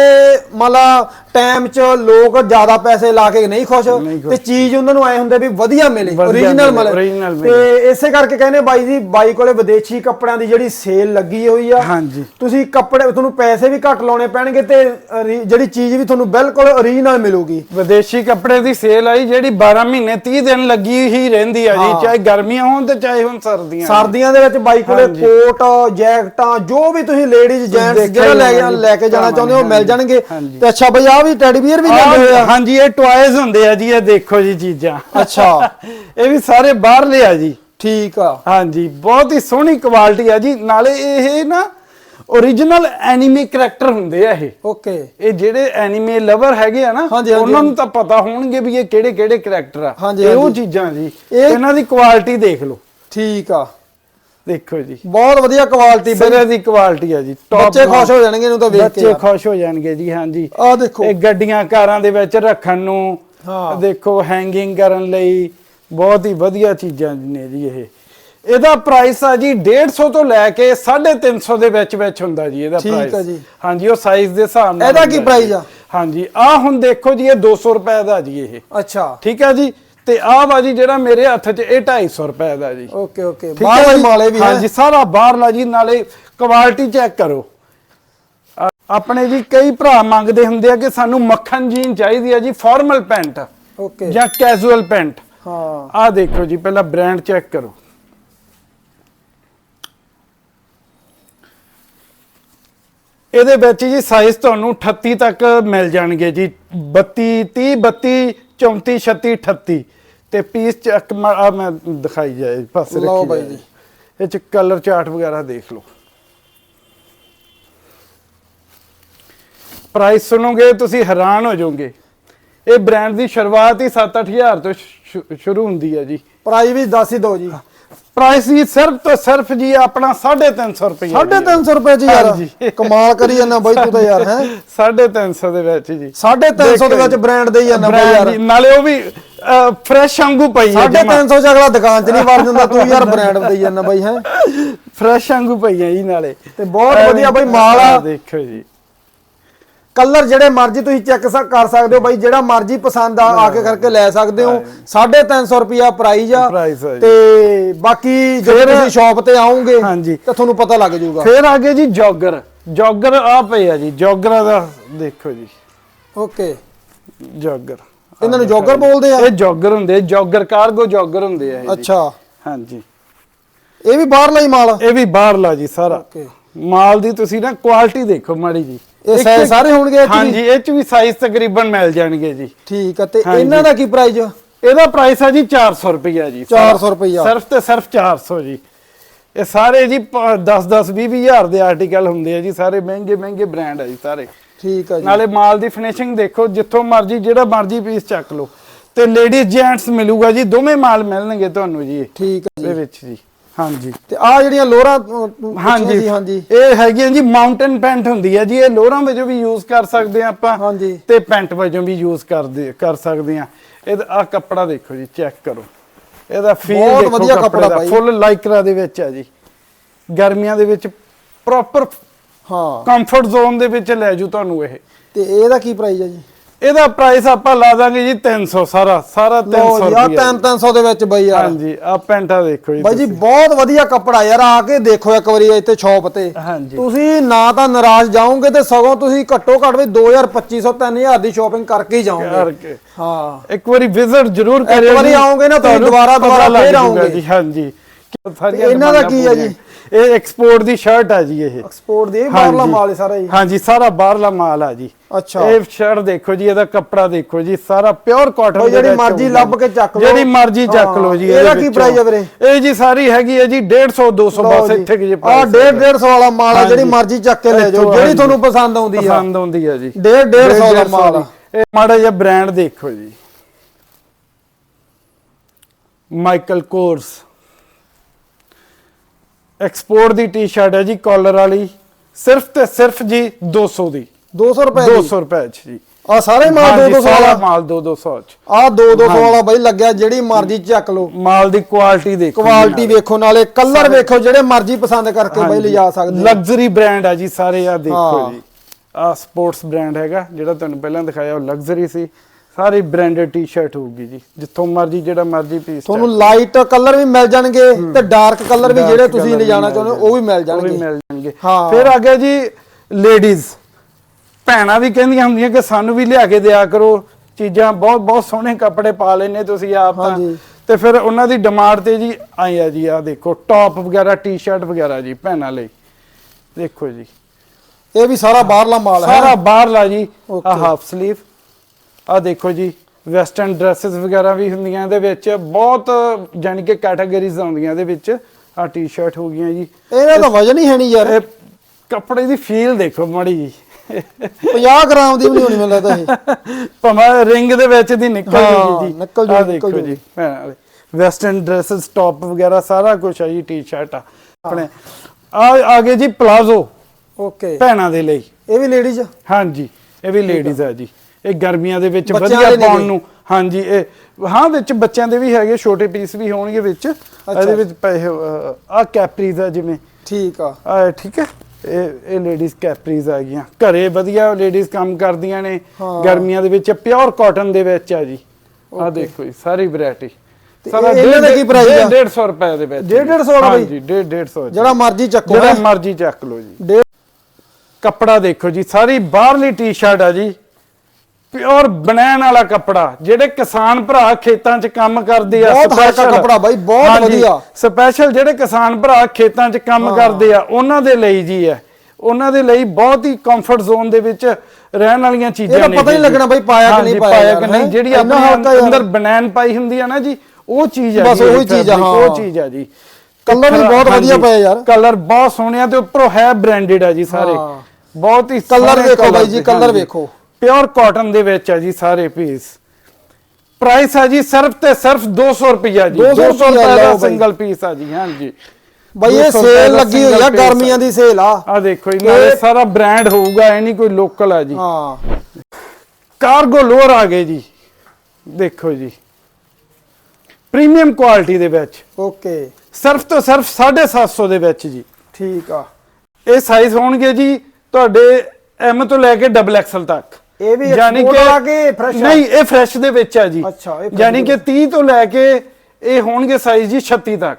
ਮਤਲਾ ਟਾਈਮ 'ਚ ਲੋਕ ਜ਼ਿਆਦਾ ਪੈਸੇ ਲਾ ਕੇ ਨਹੀਂ ਖੁਸ਼। ਤੇ ਚੀਜ਼ ਉਹਨਾਂ ਨੂੰ ਐ ਹੁੰਦੇ ਵੀ ਵਧੀਆ ਮਿਲੇ ਓਰੀਜਨਲ
ਮਿਲੇ,
ਮਿਲੇ। ਤੇ ਇਸੇ ਕਰਕੇ ਕਹਿੰਦੇ ਬਾਈ ਜੀ ਬਾਈ ਕੋਲੇ ਵਿਦੇਸ਼ੀ ਕੱਪੜਿਆਂ ਦੀ ਜਿਹੜੀ ਸੇਲ ਲੱਗੀ ਹੋਈ ਆ
ਹਾਂਜੀ
ਤੁਸੀਂ ਕੱਪੜੇ ਤੁਹਾਨੂੰ ਪੈਸੇ ਵੀ ਘੱਟ ਲਾਉਣੇ ਪੈਣਗੇ ਤੇ ਜਿਹੜੀ ਚੀਜ਼ ਵੀ ਤੁਹਾਨੂੰ ਬਿਲਕੁਲ ਓਰੀਜਨਲ ਮਿਲੂਗੀ
ਵਿਦੇਸ਼ੀ ਕੱਪੜੇ ਦੀ ਸੇਲ ਆਈ ਜਿਹੜੀ 12 ਮਹੀਨੇ 30 ਦਿਨ ਲੱਗੀ ਹੀ ਰਹਿੰਦੀ ਆ ਜੀ। ਚਾਹੇ ਗਰਮੀਆਂ ਹੋਣ ਤੇ ਚਾਹੇ ਹੁਣ ਸਰਦੀਆਂ
ਸਰਦੀਆਂ ਦੇ ਵਿੱਚ ਬਾਈ ਕੋਲੇ। ਕੋਟ ਜੈਕਟਾਂ ਜੋ ਵੀ ਤੁਸੀਂ ਲੇਡੀਜ਼ ਜੈਂਟਸ
ਦੇਖਿਆ
ਜਿਹੜਾ
ਹੀ
ਲੈ ਕੇ। ਲੈ ਕੇ ਜਾਣਾ ਚਾਹੁੰਦੇ ਹੋ ਮਿਲ ਜਾਣਗੇ
ਹਾਂਜੀ।
ਤੇ ਅੱਛਾ ਬਈ ਆ ਵੀ ਟੈਡੀ ਬੀਅਰ ਵੀ ਲੈਂਦੇ ਹੋਏ ਆ
ਹਾਂਜੀ ਇਹ ਟੁਆਇਜ਼ ਹੁੰਦੇ ਆ ਜੀ ਇਹ ਦੇਖੋ ਜੀ ਚੀਜ਼ਾਂ
ਅੱਛਾ।
ਇਹ ਵੀ ਸਾਰੇ ਬਾਹਰਲੇ ਆ ਜੀ
ਠੀਕ ਆ।
ਹਾਂਜੀ ਬਹੁਤ ਹੀ ਸੋਹਣੀ ਕੁਆਲਿਟੀ ਆ ਜੀ। ਨਾਲੇ ਇਹ ਨਾ origignal ਐਨੀਮੇ ਕਰੈਕਟਰ ਹੁੰਦੇ ਆ ਇਹ।
ਓਕੇ।
ਇਹ ਜਿਹੜੇ ਐਨੀਮੇ ਲਵਰ ਹੈਗੇ ਆ ਨਾ
ਹਾਂਜੀ, ਹਾਂਜੀ,
ਉਹਨਾਂ ਨੂੰ ਤਾਂ ਪਤਾ ਹੋਣਗੇ ਵੀ ਇਹ ਕਿਹੜੇ ਕਿਹੜੇ ਕਰੈਕਟਰ ਆ।
ਹਾਂਜੀ,
ਇਹ ਉਹ
ਹਾਂਜੀ।
ਚੀਜ਼ਾਂ ਜੀ।
ਇਹ-
ਇਹਨਾਂ ਦੀ ਕੁਆਲਿਟੀ ਦੇਖ ਲਓ।
ਠੀਕ ਆ।
ਦੇਖੋ ਜੀ।
ਬਹੁਤ ਵਧੀਆ ਕੁਆਲਿਟੀ
ਸਿਰੇ ਦੀ ਕੁਆਲਿਟੀ ਆ ਜੀ। Top
ਬੱਚੇ ਖੁਸ਼ ਹੋ ਜਾਣਗੇ ਇਹਨੂੰ ਤਾਂ ਵੇਖ ਕੇ।
ਬੱਚੇ ਖੁਸ਼ ਹੋ ਜਾਣਗੇ ਜੀ ਹਾਂਜੀ।
ਆ ਦੇਖੋ।
ਇਹ ਗੱਡੀਆਂ ਕਾਰਾਂ ਦੇ ਵਿੱਚ ਰੱਖਣ ਨੂੰ
ਹਾਂ।
ਦੇਖੋ ਹੈਂਗਿੰਗ ਕਰਨ ਲਈ ਬਹੁਤ ਹੀ ਵਧੀਆ ਚੀਜ਼ਾਂ ਨੇ ਜੀ ਇਹ। ਇਹਦਾ ਪ੍ਰਾਈਸ ਆ ਜੀ 150 ਤੋਂ ਲੈ ਕੇ 350 ਦੇ ਵਿੱਚ ਵਿੱਚ ਹੁੰਦਾ ਜੀ ਇਹਦਾ
ਠੀਕ
ਪ੍ਰਾਈਸ
ਆ ਜੀ।
ਹਾਂਜੀ ਉਹ ਸਾਈਜ਼ ਦੇ ਹਿਸਾਬ ਨਾਲ
ਇਹਦਾ ਕੀ
ਜੀ।
ਆ?
ਹਾਂਜੀ ਆ ਹੁਣ ਦੇਖੋ ਜੀ ਇਹ 200 ਰੁਪਏ ਦਾ ਜੀ ਇਹ।
ਅੱਛਾ।
ਠੀਕ ਹੈ ਜੀ? ਤੇ ਆਹ ਵਾ ਜੀ ਜਿਹੜਾ ਮੇਰੇ ਹੱਥ 'ਚ ਇਹ 250 ਰੁਪਏ ਦਾ ਜੀ।
Okay okay.
ਠੀਕ
ਬਾਹਰ
ਹੈ
ਵਾਲੇ
ਜੀ?
ਮਾਲੇ ਵੀ
ਹਾਂਜੀ ਸਾਰਾ ਬਾਹਰਲਾ ਜੀ ਨਾਲੇ ਕੁਆਲਿਟੀ ਚੈੱਕ ਕਰੋ। ਆ- ਆਪਣੇ ਜੀ ਕਈ ਭਰਾ ਮੰਗਦੇ ਹੁੰਦੇ ਆ ਕਿ ਸਾਨੂੰ ਮੱਖਣ ਜੀਨ ਚਾਹੀਦੀ ਆ ਜੀ ਫਾਰਮਲ ਪੈਂਟ
ਓਕੇ।
ਜਾਂ ਕੈਜੂਅਲ ਪੈਂਟ
ਹਾਂ।
ਆਹ ਦੇਖੋ ਜੀ ਪਹਿਲਾਂ ਬ੍ਰਾਂਡ ਚੈੱਕ ਕਰੋ। ਇਹਦੇ ਵਿੱਚ ਜੀ ਸਾਈਜ਼ ਤੁਹਾਨੂੰ 38 ਤੱਕ ਮਿਲ ਜਾਣਗੇ ਜੀ। 32 30 32 34 36 38 ਤੇ ਪੀਸ ਚੱਕ ਆ ਮੈਂ ਦਿਖਾਈ ਜਾਏ ਪਾਸੇ
ਲਓ
ਰੱਖੀ
ਬਾਈ
ਜਾਏ।
ਜੀ।
ਇਹ ਚ ਕਲਰ ਚਾਰਟ ਵਗੈਰਾ ਦੇਖ ਲਓ। ਪ੍ਰਾਈਸ ਸੁਣੋਗੇ ਤੁਸੀਂ ਹੈਰਾਨ ਹੋ ਜਾਓਗੇ। ਇਹ ਬ੍ਰਾਂਡ ਦੀ ਸ਼ੁਰੂਆਤ ਹੀ 7-8000 ਤੋਂ ਸ਼ੁਰੂ ਹੁੰਦੀ ਹੈ ਜੀ।
ਪ੍ਰਾਈਸ ਵੀ ਦੱਸ ਹੀ ਦਿਓ ਜੀ।
ਪ੍ਰਾਈਸ ਜੀ ਸਿਰਫ ਤੋਂ ਸਿਰਫ ਜੀ ਆਪਣਾ 350 ਰੁਪਏ
350 ਰੁਪਏ
ਹਾਂਜੀ।
ਯਾਰ। ਕਮਾਲ ਕਰੀ ਜਾਂਦਾ ਬਾਈ ਤੂੰ ਤਾਂ ਯਾਰ ਹੈ?
350 ਦੇ ਵਿੱਚ ਜੀ।
350 ਦੇ ਵਿੱਚ ਬ੍ਰਾਂਡ ਦੇ ਹੀ ਜਾਂਦਾ ਬਾਈ ਯਾਰ।
ਜੀ, ਨਾਲੇ ਉਹ ਵੀ ਫਰੈਸ਼ ਵਾਂਗੂ ਪਈ ਹੈ ਜੀ।
350 ਚ ਅਗਲਾ ਦੁਕਾਨ 'ਚ ਨਹੀਂ ਵੜ ਜਾਂਦਾ ਤੂੰ ਯਾਰ ਬ੍ਰਾਂਡ ਦੇਈ ਜਾਂਦਾ ਬਾਈ ਹੈ?
ਫਰੈਸ਼ ਵਾਂਗੂ ਪਈ ਹੈ ਜੀ ਨਾਲੇ।
ਤੇ ਬਹੁਤ ਵਧੀਆ ਬਾਈ ਮਾਲ ਆ।
ਦੇਖੋ ਜੀ।
ਕਲਰ ਜਿਹੜੇ ਮਰਜ਼ੀ ਤੁਸੀਂ ਚੈੱਕ ਕਰ ਸਕਦੇ ਹੋ ਬਾਈ ਜਿਹੜਾ ਮਰਜ਼ੀ ਪਸੰਦ ਆ ਆ ਕੇ ਕਰਕੇ ਲੈ ਸਕਦੇ ਹੋ। 350 ਰੁਪਿਆ ਪ੍ਰਾਈਸ ਆ।
ਜੀ।
ਤੇ ਬਾਕੀ
ਫਿਰ-
ਤੁਸੀਂ ਸ਼ਾਪ ਤੇ ਆਓਗੇ
ਹਾਂਜੀ।
ਤਾਂ ਤੁਹਾਨੂੰ ਪਤਾ ਲੱਗ ਜਾਊਗਾ।
ਫਿਰ ਆ ਗਏ ਜੀ ਜੌਗਰ। ਜੌਗਰ ਆ ਪਏ ਆ ਜੀ। ਜੌਗਰਾਂ ਦਾ ਦੇਖੋ ਜੀ।
ਓਕੇ।
ਜੌਗਰ।
ਇਹਨਾਂ ਨੂੰ ਜੋਗਰ ਬੋਲਦੇ ਆ?
ਇਹ ਜੌਗਰ ਹੁੰਦੇ ਜੌਗਰ ਕਾਰਗੋ ਜੌਗਰ ਹੁੰਦੇ ਆ ਇਹ ਜੀ।
ਅੱਛਾ।
ਹਾਂਜੀ।
ਇਹ ਵੀ ਬਾਹਰਲਾ ਹੀ ਮਾਲ
ਇਹ ਵੀ ਬਾਹਰਲਾ ਜੀ ਸਾਰਾ।
ਓਕੇ।
ਮਾਲ ਦੀ ਤੁਸੀਂ ਨਾ ਕੁਆਲਿਟੀ ਦੇਖੋ ਮਾੜੀ ਜੀ।
ਇਹ ਸਾਈਜ਼ ਸਾਰੇ ਹੋਣਗੇ ਇਹ 'ਚ ਵੀ?
ਹਾਂਜੀ ਇਹ ਚ ਵੀ ਸਾਈਜ਼ ਤਕਰੀਬਨ ਮਿਲ ਜਾਣਗੇ ਜੀ।
ਠੀਕ ਆ ਤੇ
ਹਾਂਜੀ।
ਇਹਨਾਂ ਦਾ ਕੀ ਪ੍ਰਾਈਸ
ਇਹਦਾ ਪ੍ਰਾਈਸ ਹੈ ਜੀ 400 ਰੁਪਈਆ ਜੀ।
400 ਰੁਪਈਆ।
ਸਿਰਫ ਤੇ ਸਿਰਫ 400 ਜੀ। ਇਹ ਸਾਰੇ ਜੀ 10 10 20 ਹਜ਼ਾਰ ਦੇ ਆਰਟੀਕਲ ਹੁੰਦੇ ਆ ਜੀ ਸਾਰੇ ਮਹਿੰਗੇ ਮਹਿੰਗੇ ਬ੍ਰਾਂਡ ਆ ਜੀ ਸਾਰੇ।
ਠੀਕ ਆ ਜੀ।
ਨਾਲੇ ਮਾਲ ਦੀ ਫਿਨਿਸ਼ਿੰਗ ਦੇਖੋ ਜਿੱਥੋਂ ਮਰਜ਼ੀ ਜਿਹੜਾ ਮਰਜ਼ੀ ਪੀਸ ਚੱਕ ਲਓ। ਤੇ ਲੇਡੀਜ਼ ਜੈਂਟਸ ਮਿਲੂਗਾ ਜੀ ਦੋਵੇਂ ਮਾਲ ਮਿਲਣਗੇ ਤੁਹਾਨੂੰ ਜੀ।
ਠੀਕ ਆ
ਇਹਦੇ
ਜੀ
ਵਿੱਚ ਜੀ। ਹਾਂਜੀ।
ਤੇ ਆ ਜਿਹੜੀਆਂ ਲੋਰਾਂ
ਹਾਂਜੀ।
ਹਾਂਜੀ।
ਇਹ ਹੈਗੀਆਂ ਜੀ ਮਾਊਂਟਨ ਪੈਂਟ ਹੁੰਦੀ ਹੈ ਜੀ ਇਹ ਲੋਰਾਂ ਵਜੋਂ ਵੀ ਯੂਜ਼ ਕਰ ਸਕਦੇ ਆ ਆਪਾਂ
ਹਾਂਜੀ।
ਤੇ ਪੈਂਟ ਵਜੋਂ ਵੀ ਯੂਜ਼ ਕਰਦੇ ਕਰ ਸਕਦੇ ਆ ਇਹਦਾ ਆ ਕੱਪੜਾ ਦੇਖੋ ਜੀ ਚੈੱਕ ਕਰੋ। ਇਹਦਾ ਫੀਲ
ਬਹੁਤ ਵਧੀਆ
ਕੱਪੜੇ
ਬਾਈ।
ਫੁੱਲ ਲਾਈਕਰਾ ਦੇ ਵਿੱਚ ਆ ਜੀ। ਗਰਮੀਆਂ ਦੇ ਵਿੱਚ ਪ੍ਰੋਪਰ
ਹਾਂ।
ਕੰਫਰਟ ਜ਼ੋਨ ਦੇ ਵਿੱਚ ਲੈ ਜੂ ਤੁਹਾਨੂੰ ਇਹ।
ਤੇ ਇਹਦਾ ਕੀ ਪ੍ਰਾਈਸ ਆ ਜੀ?
ਇਹਦਾ ਪ੍ਰਾਈਸ ਆਪਾਂ ਲਾ ਦਾਂਗੇ ਜੀ 300 ਸਾਰਾ ਸਾਰਾ 300
ਲਓ ਜੀ ਆ
ਰੁਪਏ
300 ਦੇ ਵਿੱਚ ਬਾਈ ਯਾਰ
ਹਾਂਜੀ ਆ ਪੈਂਟਾ ਦੇਖੋ ਜੀ
ਬਾਈ ਜੀ। ਬਹੁਤ ਵਧੀਆ ਕੱਪੜਾ ਯਾਰ ਆ ਕੇ ਦੇਖੋ ਇੱਕ ਵਾਰੀ ਇੱਥੇ ਸ਼ਾਪ ਤੇ
ਹਾਂਜੀ।
ਤੁਸੀਂ ਨਾ ਤਾਂ ਨਾਰਾਜ਼ ਜਾਓਗੇ ਤੇ ਸਗੋਂ ਤੁਸੀਂ ਘੱਟੋ ਘੱਟ ਵੀ 2000 2500 3000 ਦੀ ਸ਼ਾਪਿੰਗ ਕਰਕੇ ਹੀ ਜਾਓਗੇ ਹਾਂ
ਇੱਕ ਵਾਰੀ ਵਿਜ਼ਿਟ ਜ਼ਰੂਰ ਕਰਿਓ
ਵਾਰੀ
ਜੀ।
ਆਓਗੇ ਨਾ ਤੁਸੀਂ
ਤੁਹਾਨੂੰ
ਦੁਬਾਰਾ- ਦੁਬਾਰਾ ਫੇਰ ਆਓਗੇ।
ਜੀ ਹਾਂਜੀ
ਇਹਨਾਂ ਦਾ ਕੀ
ਪੂਰੀਆਂ।
ਜੀ?
ਇਹ ਐਕਸਪੋਰਟ ਦੀ ਸ਼ਰਟ ਆ ਜੀ ਇਹ
ਐਕਸਪੋਰਟ ਦੀ ਬਾਹਰਲਾ। ਮਾਲ ਹੈ ਸਾਰਾ ਜੀ
ਹਾਂਜੀ ਸਾਰਾ ਬਾਹਰਲਾ ਮਾਲ ਆ ਜੀ
ਅੱਛਾ।
ਇਹ ਸ਼ਰਟ ਦੇਖੋ ਜੀ ਇਹਦਾ ਕੱਪੜਾ ਦੇਖੋ ਜੀ ਸਾਰਾ ਪਿਓਰ ਕਾਟਨ
ਬਈ ਜਿਹੜੀ ਮਰਜ਼ੀ ਲੱਭ ਕੇ ਚੱਕ ਲਓ।
ਜਿਹੜੀ ਮਰਜ਼ੀ ਚੱਕ ਲਓ ਜੀ
ਇਹਦਾ ਕੀ price ਆ ਵੀਰੇ?
ਇਹ ਜੀ ਸਾਰੀ ਹੈਗੀ ਹੈ ਜੀ 150 200 ਬਸ ਇੱਥੇ ਕਿ ਜੀ
ਆ
price
1.5 150 ਵਾਲਾ ਮਾਲ ਆ ਜਿਹੜੀ। ਮਰਜ਼ੀ ਚੱਕ ਕੇ ਲੈ ਜਾਓ ਜਿਹੜੀ। ਤੁਹਾਨੂੰ ਪਸੰਦ ਆਉਂਦੀ ਆ।
ਪਸੰਦ ਆਉਂਦੀ ਆ ਜੀ।
1.5 150 ਦਾ ਮਾਲ
ਇਹ ਮਾੜਾ ਜਿਹਾ ਬ੍ਰਾਂਡ ਦੇਖੋ ਜੀ। ਮਾਈਕਲ ਕੋਰਸ ਐਕਸਪੋਰਟ ਦੀ ਟੀ-ਸ਼ਰਟ ਹੈ ਜੀ ਕਾਲਰ ਵਾਲੀ। ਸਿਰਫ ਤੇ ਸਿਰਫ ਜੀ 200 ਦੀ।
200 ਰੁਪਏ ਦੀ।
200 ਰੁਪਏ ਚ ਜੀ।
ਆ ਸਾਰੇ ਮਾਲ
ਹਾਂਜੀ,
200
ਸਾਰਾ
ਵਾਲਾ?
ਮਾਲ 2 200 ਚ।
ਆ 2 200 ਵਾਲਾ ਬਾਈ ਲੱਗਿਆ ਜਿਹੜੀ ਮਰਜ਼ੀ ਚੱਕ ਲਓ।
ਮਾਲ ਦੀ ਕੁਆਲਿਟੀ ਦੇਖੋ
ਕੁਆਲਿਟੀ ਵੇਖੋ ਨਾਲੇ ਕਲਰ ਵੇਖੋ ਜਿਹੜੇ ਮਰਜ਼ੀ ਪਸੰਦ ਕਰਕੇ ਬਾਈ ਲਿਜਾ ਸਕਦੇ।
ਲਗਜ਼ਰੀ ਬ੍ਰਾਂਡ ਆ ਜੀ ਸਾਰੇ ਆ ਦੇਖੋ। ਜੀ। ਆ ਸਪੋਰਟਸ ਬ੍ਰਾਂਡ ਹੈਗਾ ਜਿਹੜਾ ਤੁਹਾਨੂੰ ਪਹਿਲਾਂ ਦਿਖਾਇਆ ਉਹ ਲਗਜ਼ਰੀ ਸੀ। ਸਾਰੀ ਬ੍ਰਾਂਡਡ ਟੀ-ਸ਼ਰਟ ਹੋਊਗੀ ਜੀ। ਜਿੱਥੋਂ ਮਰਜ਼ੀ ਜਿਹੜਾ ਮਰਜ਼ੀ ਪੀਸ
ਤੁਹਾਨੂੰ ਲਾਈਟ ਕਲਰ ਵੀ ਮਿਲ ਜਾਣਗੇ ਤੇ ਡਾਰਕ ਕਲਰ ਵੀ ਜਿਹੜੇ ਤੁਸੀਂ ਲਿਜਾਣਾ ਚਾਹੁੰਦੇ ਹੋ ਉਹ ਵੀ ਮਿਲ
ਉਹ ਵੀ
ਜਾਣਗੇ
ਮਿਲ ਜਾਣਗੇ। ਫਿਰ ਆ ਗਿਆ ਜੀ ਲੇਡੀਜ਼ ਭੈਣਾਂ ਵੀ ਕਹਿੰਦੀਆਂ ਹੁੰਦੀਆਂ ਕਿ ਸਾਨੂੰ ਵੀ ਲਿਆ ਕੇ ਦਿਆ ਕਰੋ ਚੀਜ਼ਾਂ ਬਹੁਤ ਬਹੁਤ ਸੋਹਣੇ ਕੱਪੜੇ ਪਾ ਲੈਨੇ ਤੁਸੀਂ ਆਪ ਤਾਂ।
ਹਾਂਜੀ।
ਤੇ ਫਿਰ ਉਹਨਾਂ ਦੀ ਡਿਮਾਂਡ ਤੇ ਜੀ ਆਈ ਆ ਜੀ ਆ ਦੇਖੋ ਟੌਪ ਵਗੈਰਾ ਟੀ-ਸ਼ਰਟ ਵਗੈਰਾ ਜੀ ਭੈਣਾਂ ਲਈ। ਦੇਖੋ ਜੀ।
ਇਹ ਵੀ ਸਾਰਾ ਬਾਹਰਲਾ ਮਾਲ ਹੈ
ਸਾਰਾ ਬਾਹਰਲਾ ਜੀ ਆ
Okay.
ਹਾਫ ਸਲੀਵ ਆ ਦੇਖੋ ਜੀ ਵੈਸਟਰਨ ਡਰੈਸਸ ਵਗੈਰਾ ਵੀ ਹੁੰਦੀਆਂ ਇਹਦੇ ਵਿੱਚ ਬਹੁਤ ਜਾਨੀ ਕਿ ਕੈਟਾਗਰੀਜ਼ ਆਉਂਦੀਆਂ ਇਹਦੇ ਵਿੱਚ। ਆ ਟੀ-ਸ਼ਰਟ ਹੋ ਗਈਆਂ ਜੀ।
ਇਹਨਾਂ ਦਾ ਵਜਨ ਹੀ ਹੈ ਨਹੀਂ ਯਾਰ।
ਇਹ ਕੱਪੜੇ ਦੀ ਫੀਲ ਦੇਖੋ ਮਾੜੀ ਜੀ।
50 ਗ੍ਰਾਮ ਦੀ ਵੀ ਨਹੀਂ ਹੋਣੀ ਮੈਨੂੰ ਲੱਗਦਾ ਇਹ।
ਭਾਵੇਂ ਰਿੰਗ ਦੇ ਵਿੱਚ ਦੀ ਨਿਕਲ ਜੂਗੀ ਜੀ।
ਨਿਕਲ ਜੂ,
ਦੇਖੋ
ਜੂ।
ਜੀ ਭੈਣਾਂ ਵਾਲੇ। ਵੈਸਟਰਨ ਡਰੈਸਸ ਟੌਪ ਵਗੈਰਾ ਸਾਰਾ ਕੁਝ ਆ ਜੀ ਟੀ-ਸ਼ਰਟ ਆ ਆਪਣੇ। ਆ ਆ ਗਏ ਜੀ ਪਲਾਜ਼ੋ
ਓਕੇ।
ਭੈਣਾਂ ਦੇ ਲਈ।
ਇਹ ਵੀ ਲੇਡੀਜ਼
ਹਾਂਜੀ ਇਹ ਵੀ ਲੇਡੀਜ਼ ਆ। ਜੀ। ਇਹ ਗਰਮੀਆਂ ਦੇ ਵਿੱਚ ਵਧੀਆ ਪਾਉਣ। ਨੂੰ। ਹਾਂਜੀ ਇਹ ਹਾਂ ਵਿੱਚ ਬੱਚਿਆਂ ਦੇ ਵੀ ਹੈਗੇ ਛੋਟੇ ਪੀਸ ਵੀ ਹੋਣਗੇ ਵਿੱਚ। ਇਹਦੇ ਵਿੱਚ ਆ ਕੈਪਰੀਜ਼ ਆ ਜਿਵੇਂ।
ਠੀਕ ਆ।
ਆ ਠੀਕ ਹੈ। ਇਹ ਇਹ ਲੇਡੀਜ਼ ਕੈਪਰੀਜ਼ ਆ ਗਈਆਂ ਘਰੇ ਵਧੀਆ ਲੇਡੀਜ਼ ਕੰਮ ਕਰਦੀਆਂ ਨੇ
ਹਾਂ।
ਗਰਮੀਆਂ ਦੇ ਵਿੱਚ ਪਿਓਰ ਕਾਟਨ ਦੇ ਵਿੱਚ ਆ ਜੀ ਆ. ਦੇਖੋ ਜੀ ਸਾਰੀ ਵੈਰਾਈਟੀ
ਇਹ- ਇਹਨਾਂ ਦਾ ਕੀ price ਆ?
150 ਰੁਪਏ ਦੇ ਵਿੱਚ
ਡੇਢ- ਡੇਢ ਸੌ ਬਈ?
ਹਾਂਜੀ 150 150
ਜਿਹੜਾ ਮਰਜ਼ੀ ਚੱਕੋ
ਜਿਹੜਾ
ਹੈਂ।
ਮਰਜ਼ੀ ਚੱਕ ਲਓ ਜੀ
ਡੇਢ
ਕੱਪੜਾ ਦੇਖੋ ਜੀ ਸਾਰੀ ਬਾਹਰਲੀ ਟੀ-ਸ਼ਰਟ ਆ ਜੀ ਪਿਓਰ ਬਣਾਉਣ ਵਾਲਾ ਕੱਪੜਾ ਜਿਹੜੇ ਕਿਸਾਨ ਭਰਾ ਖੇਤਾਂ 'ਚ ਕੰਮ ਕਰਦੇ ਆ
ਬਹੁਤ ਹਲਕਾ ਕੱਪੜਾ ਬਾਈ, ਬਹੁਤ
ਹਾਂਜੀ,
ਵਧੀਆ।
ਸਪੈਸ਼ਲ ਜਿਹੜੇ ਕਿਸਾਨ ਭਰਾ ਖੇਤਾਂ 'ਚ ਕੰਮ ਕਰਦੇ ਆ ਉਹਨਾਂ ਦੇ ਲਈ ਜੀ ਹੈ ਉਹਨਾਂ ਦੇ ਲਈ ਬਹੁਤ ਹੀ ਕੰਫਰਟ ਜ਼ੋਨ ਦੇ ਵਿੱਚ ਰਹਿਣ ਵਾਲੀਆਂ ਚੀਜ਼ਾਂ
ਇਹਦਾ
ਨੇ
ਪਤਾ ਹੀ
ਜੀ।
ਲੱਗਣਾ ਬਾਈ ਪਾਇਆ ਕਿ
ਹਾਂਜੀ,
ਨਹੀਂ ਪਾਇਆ
ਕਿ
ਯਾਰ,
ਨਹੀਂ
ਹੈਂ?
ਜਿਹੜੀ
ਇੰਨਾ
ਆਪਣੇ
ਯਾਰ।
ਅੰਦਰ ਬਨੈਨ ਪਾਈ ਹੁੰਦੀ ਆ ਨਾ ਜੀ ਉਹ ਚੀਜ਼ ਆ
ਬਸ
ਜੀ
ਉਹੀ ਚੀਜ਼ ਆ, ਹਾਂ।
ਉਹ ਚੀਜ਼ ਆ ਜੀ
Colour ਵੀ ਬਹੁਤ ਵਧੀਆ
ਹਾਂਜੀ,
ਪਏ ਯਾਰ।
ਕਲਰ ਬਹੁਤ ਸੋਹਣੇ ਆ ਤੇ ਉੱਪਰੋਂ ਹੈ ਬ੍ਰਾਂਡਡ ਆ ਜੀ ਸਾਰੇ
ਹਾਂ।
ਬਹੁਤ ਹੀ ਸੋਹਣੇ
ਵੇਖੋ ਬਾਈ ਜੀ,
ਦੇ, ਹਾਂਜੀ।
ਵੇਖੋ।
ਪਿਓਰ ਕਾਟਨ ਦੇ ਵਿੱਚ ਆ ਜੀ ਸਾਰੇ ਪੀਸ। ਪ੍ਰਾਈਸ ਆ ਜੀ ਸਿਰਫ ਤੇ ਸਿਰਫ 200 ਰੁਪਿਆ ਜੀ।
200
200 ਰੁਪਏ
ਲਓ
ਦਾ। ਸਿੰਗਲ ਪੀਸ ਆ ਜੀ ਹਾਂਜੀ।
ਬਾਈ ਇਹ
200 ਰੁਪਏ
ਸੇਲ ਲੱਗੀ ਹੋਈ ਆ ਗਰਮੀਆਂ ਦੀ ਸੇਲ ਆ।
ਆ ਦੇਖੋ ਜੀ ਨਾਲੇ ਸਾਰਾ ਬ੍ਰਾਂਡ ਹੋਊਗਾ ਇਹ ਨਹੀਂ ਕੋਈ ਲੋਕਲ ਆ ਜੀ।
ਹਾਂ।
ਕਾਰਗੋ ਲੋਅਰ ਆ ਗਏ ਜੀ। ਦੇਖੋ ਜੀ। ਪ੍ਰੀਮੀਅਮ ਕੁਆਲਿਟੀ ਦੇ ਵਿੱਚ।
ਓਕੇ
ਸਿਰਫ ਤੋਂ ਸਿਰਫ 750 ਦੇ ਵਿੱਚ ਜੀ।
ਠੀਕ ਆ।
ਇਹ ਸਾਈਜ਼ ਹੋਣਗੇ ਜੀ ਤੁਹਾਡੇ ਐਮ ਤੋਂ ਲੈ ਕੇ ਡਬਲ ਐਕਸਲ ਤੱਕ।
ਇਹ ਵੀ
ਯਾਨੀ ਕਿ-
ਆ?
ਨਹੀਂ ਇਹ ਫਰੈਸ਼ ਦੇ ਵਿੱਚ ਆ ਜੀ।
ਅੱਛਾ,
ਯਾਨੀ ਕਿ 30 ਤੋਂ ਲੈ ਕੇ ਇਹ ਹੋਣਗੇ ਸਾਈਜ਼ ਜੀ 36 ਤੱਕ।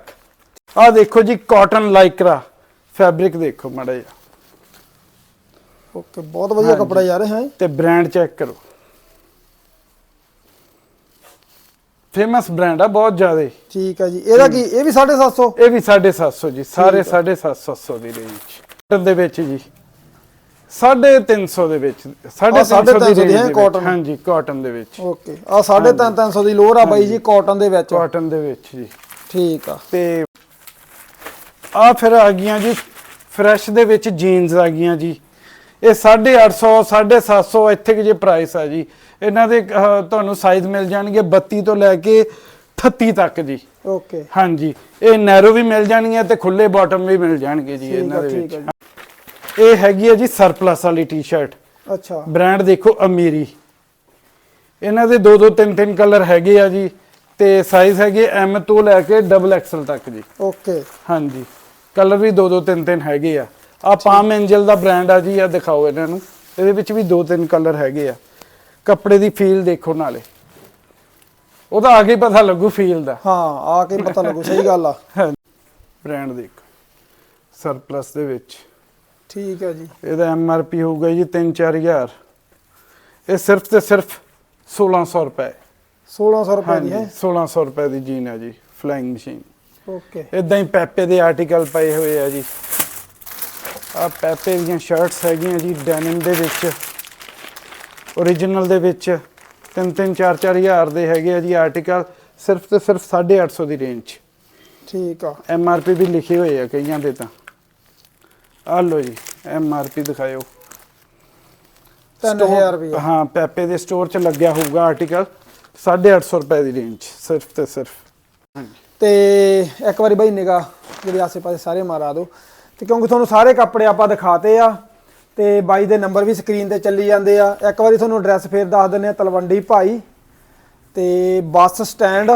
ਆਹ ਦੇਖੋ ਜੀ ਕਾਟਨ ਲਾਈਕਰਾ ਫੈਬਰਿਕ ਦੇਖੋ ਮਾੜਾ ਜਿਹਾ।
ਓਕੇ ਬਹੁਤ ਵਧੀਆ। ਕੱਪੜਾ ਯਾਰ ਹੈ?
ਤੇ ਬ੍ਰਾਂਡ ਚੈੱਕ ਕਰੋ। ਫੇਮਸ ਬ੍ਰਾਂਡ ਆ ਬਹੁਤ ਜ਼ਿਆਦਾ।
ਠੀਕ ਹੈ ਜੀ। ਇਹਦਾ ਕੀ ਇਹ ਵੀ 750
ਇਹ ਵੀ 750 ਜੀ ਸਾਰੇ 750 ਦੀ ਰੇਂਜ ਦੇ ਵਿੱਚ ਜੀ। 350 ਦੇ ਵਿੱਚ 350
350
ਦੀ
ਹੈ।
ਵਿੱਚ। ਹਾਂਜੀ ਕਾਟਨ ਦੇ ਵਿੱਚ।
ਓਕੇ ਆ 350 ਦੀ ਲੋਰ ਆ ਬਾਈ ਜੀ ਕਾਟਨ ਦੇ ਵਿੱਚ।
ਕਾਟਨ ਦੇ ਵਿੱਚ ਜੀ।
ਠੀਕ ਆ।
ਤੇ ਆ ਫਿਰ ਆ ਗਈਆਂ ਜੀ ਫਰੈਸ਼ ਦੇ ਵਿੱਚ ਜੀਨਸ ਆ ਗਈਆਂ ਜੀ। ਇਹ 850 750 ਇੱਥੇ ਕਿ ਜੇ ਪ੍ਰਾਈਸ ਆ ਜੀ। ਇਹਨਾਂ ਦੇ ਅਹ, ਤੁਹਾਨੂੰ ਸਾਈਜ਼ ਮਿਲ ਜਾਣਗੇ 32 ਤੋਂ ਲੈ ਕੇ 38 ਤੱਕ ਜੀ।
ਓਕੇ
ਹਾਂਜੀ ਇਹ ਨੈਰੋ ਵੀ ਮਿਲ ਜਾਣਗੀਆਂ ਤੇ ਖੁੱਲੇ ਬਾਟਮ ਵੀ ਮਿਲ ਜਾਣਗੇ ਜੀ ਇਹਨਾਂ ਦੇ ਵਿੱਚ। ਇਹ ਹੈਗੀ ਹੈ ਜੀ ਸਰਪਲਸ ਵਾਲੀ ਟੀ-ਸ਼ਰਟ
ਅੱਛਾ।
ਬ੍ਰਾਂਡ ਦੇਖੋ ਅਮੀਰੀ। ਇਹਨਾਂ ਦੇ ਦੋ ਦੋ ਤਿੰਨ ਤਿੰਨ ਕਲਰ ਹੈਗੇ ਆ ਜੀ ਤੇ ਸਾਈਜ਼ ਹੈਗੇ ਐਮ ਤੋਂ ਲੈ ਕੇ ਡਬਲ ਐਕਸਲ ਤੱਕ ਜੀ।
ਓਕੇ
ਹਾਂਜੀ। ਕਲਰ ਵੀ ਦੋ ਦੋ ਤਿੰਨ ਤਿੰਨ ਹੈਗੇ ਆ। ਆ ਪਾਮ ਐਂਜਲ ਦਾ ਬ੍ਰਾਂਡ ਆ ਜੀ ਆ ਦਿਖਾਓ ਇਹਨਾਂ ਨੂੰ। ਇਹਦੇ ਵਿੱਚ ਵੀ ਦੋ ਤਿੰਨ ਕਲਰ ਹੈਗੇ ਆ। ਕੱਪੜੇ ਦੀ ਫੀਲ ਦੇਖੋ ਨਾਲੇ। ਉਹਦਾ ਆ ਕੇ ਪਤਾ ਲੱਗੂ ਫੀਲ ਦਾ।
ਹਾਂ ਆ ਕੇ ਪਤਾ ਲੱਗੂ ਸਹੀ ਗੱਲ ਆ।
ਬ੍ਰਾਂਡ ਦੇਖੋ। ਸਰਪਲਸ ਦੇ ਵਿੱਚ।
ਠੀਕ ਹੈ ਜੀ।
ਇਹਦਾ ਐਮ ਆਰ ਪੀ ਹੋਊਗਾ ਜੀ 3-4000 ਇਹ ਸਿਰਫ ਤੇ ਸਿਰਫ 1600 ਰੁਪਏ।
1600 ਰੁਪਏ ਦੀ ਹੈ?
1600 ਰੁਪਏ ਦੀ ਜੀਨ ਹੈ ਜੀ ਫਲਾਈਂਗ ਮਸ਼ੀਨ
ਓਕੇ
ਇਦਾਂ ਹੀ ਪੈਪੇ ਦੇ ਆਰਟੀਕਲ ਪਏ ਹੋਏ ਆ ਜੀ। ਆ ਪੈਪੇ ਦੀਆਂ ਸ਼ਰਟਸ ਹੈਗੀਆਂ ਜੀ ਡੈਨਿਮ ਦੇ ਵਿੱਚ origignal ਦੇ ਵਿੱਚ 3-3 4-4 ਹਜ਼ਾਰ ਦੇ ਹੈਗੇ ਆ ਜੀ ਆਰਟੀਕਲ ਸਿਰਫ ਤੇ ਸਿਰਫ 850 ਦੀ ਰੇਂਜ
ਠੀਕ ਆ।
ਐਮ ਆਰ ਪੀ ਵੀ ਲਿਖੇ ਹੋਏ ਆ ਕਈਆਂ ਦੇ ਤਾਂ। ਆ ਲਓ ਜੀ ਐਮ ਆਰ ਪੀ ਦਿਖਾਇਓ।
3000 ਰੁਪਏ
ਹਾਂ ਪੈਪੇ ਦੇ ਸਟੋਰ 'ਚ ਲੱਗਿਆ ਹੋਊਗਾ ਆਰਟੀਕਲ 850 ਰੁਪਏ ਦੀ ਰੇਂਜ ਸਿਰਫ ਤੇ ਸਿਰਫ।
ਤੇ ਇੱਕ ਵਾਰੀ ਬਾਈ ਨਿਗਾ ਜਿਹੜੇ ਆਸੇ-ਪਾਸੇ ਸਾਰੇ ਮਾਰਾ ਦਿਓ। ਤੇ ਕਿਉਂਕਿ ਤੁਹਾਨੂੰ ਸਾਰੇ ਕੱਪੜੇ ਆਪਾਂ ਦਿਖਾਤੇ ਆ ਤੇ ਬਾਈ ਦੇ ਨੰਬਰ ਵੀ ਸਕਰੀਨ ਤੇ ਚੱਲੀ ਜਾਂਦੇ ਆ। ਇੱਕ ਵਾਰੀ ਤੁਹਾਨੂੰ ਐਡਰੈਸ ਫੇਰ ਦੱਸ ਦਿੰਨੇ ਆ ਤਲਵੰਡੀ ਭਾਈ। ਤੇ ਬੱਸ ਸਟੈਂਡ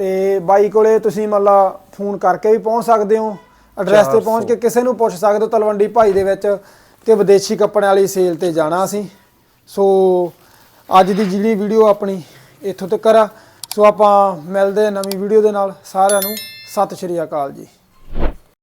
ਤੇ ਬਾਈ ਕੋਲੇ ਤੁਸੀਂ ਮਤਲਬ ਫੋਨ ਕਰਕੇ ਵੀ ਪਹੁੰਚ ਸਕਦੇ ਹੋ। ਐਡਰੈਸ ਤੇ ਪਹੁੰਚ ਕੇ ਕਿਸੇ ਨੂੰ ਪੁੱਛ ਸਕਦੇ ਹੋ ਤਲਵੰਡੀ ਭਾਈ ਦੇ ਵਿੱਚ ਤੇ ਵਿਦੇਸ਼ੀ ਕੱਪੜਿਆਂ ਵਾਲੀ ਸੇਲ ਤੇ ਜਾਣਾ ਅਸੀਂ। ਸੋ ਅੱਜ ਦੀ ਜਿਹੜੀ ਵੀਡੀਓ ਆਪਣੀ ਇੱਥੋਂ ਤੱਕ ਆ। ਸੋ ਆਪਾਂ ਮਿਲਦੇ ਨਵੀਂ ਵੀਡੀਓ ਦੇ ਨਾਲ ਸਾਰਿਆਂ ਨੂੰ। ਸਤਿ ਸ਼੍ਰੀ ਅਕਾਲ ਜੀ।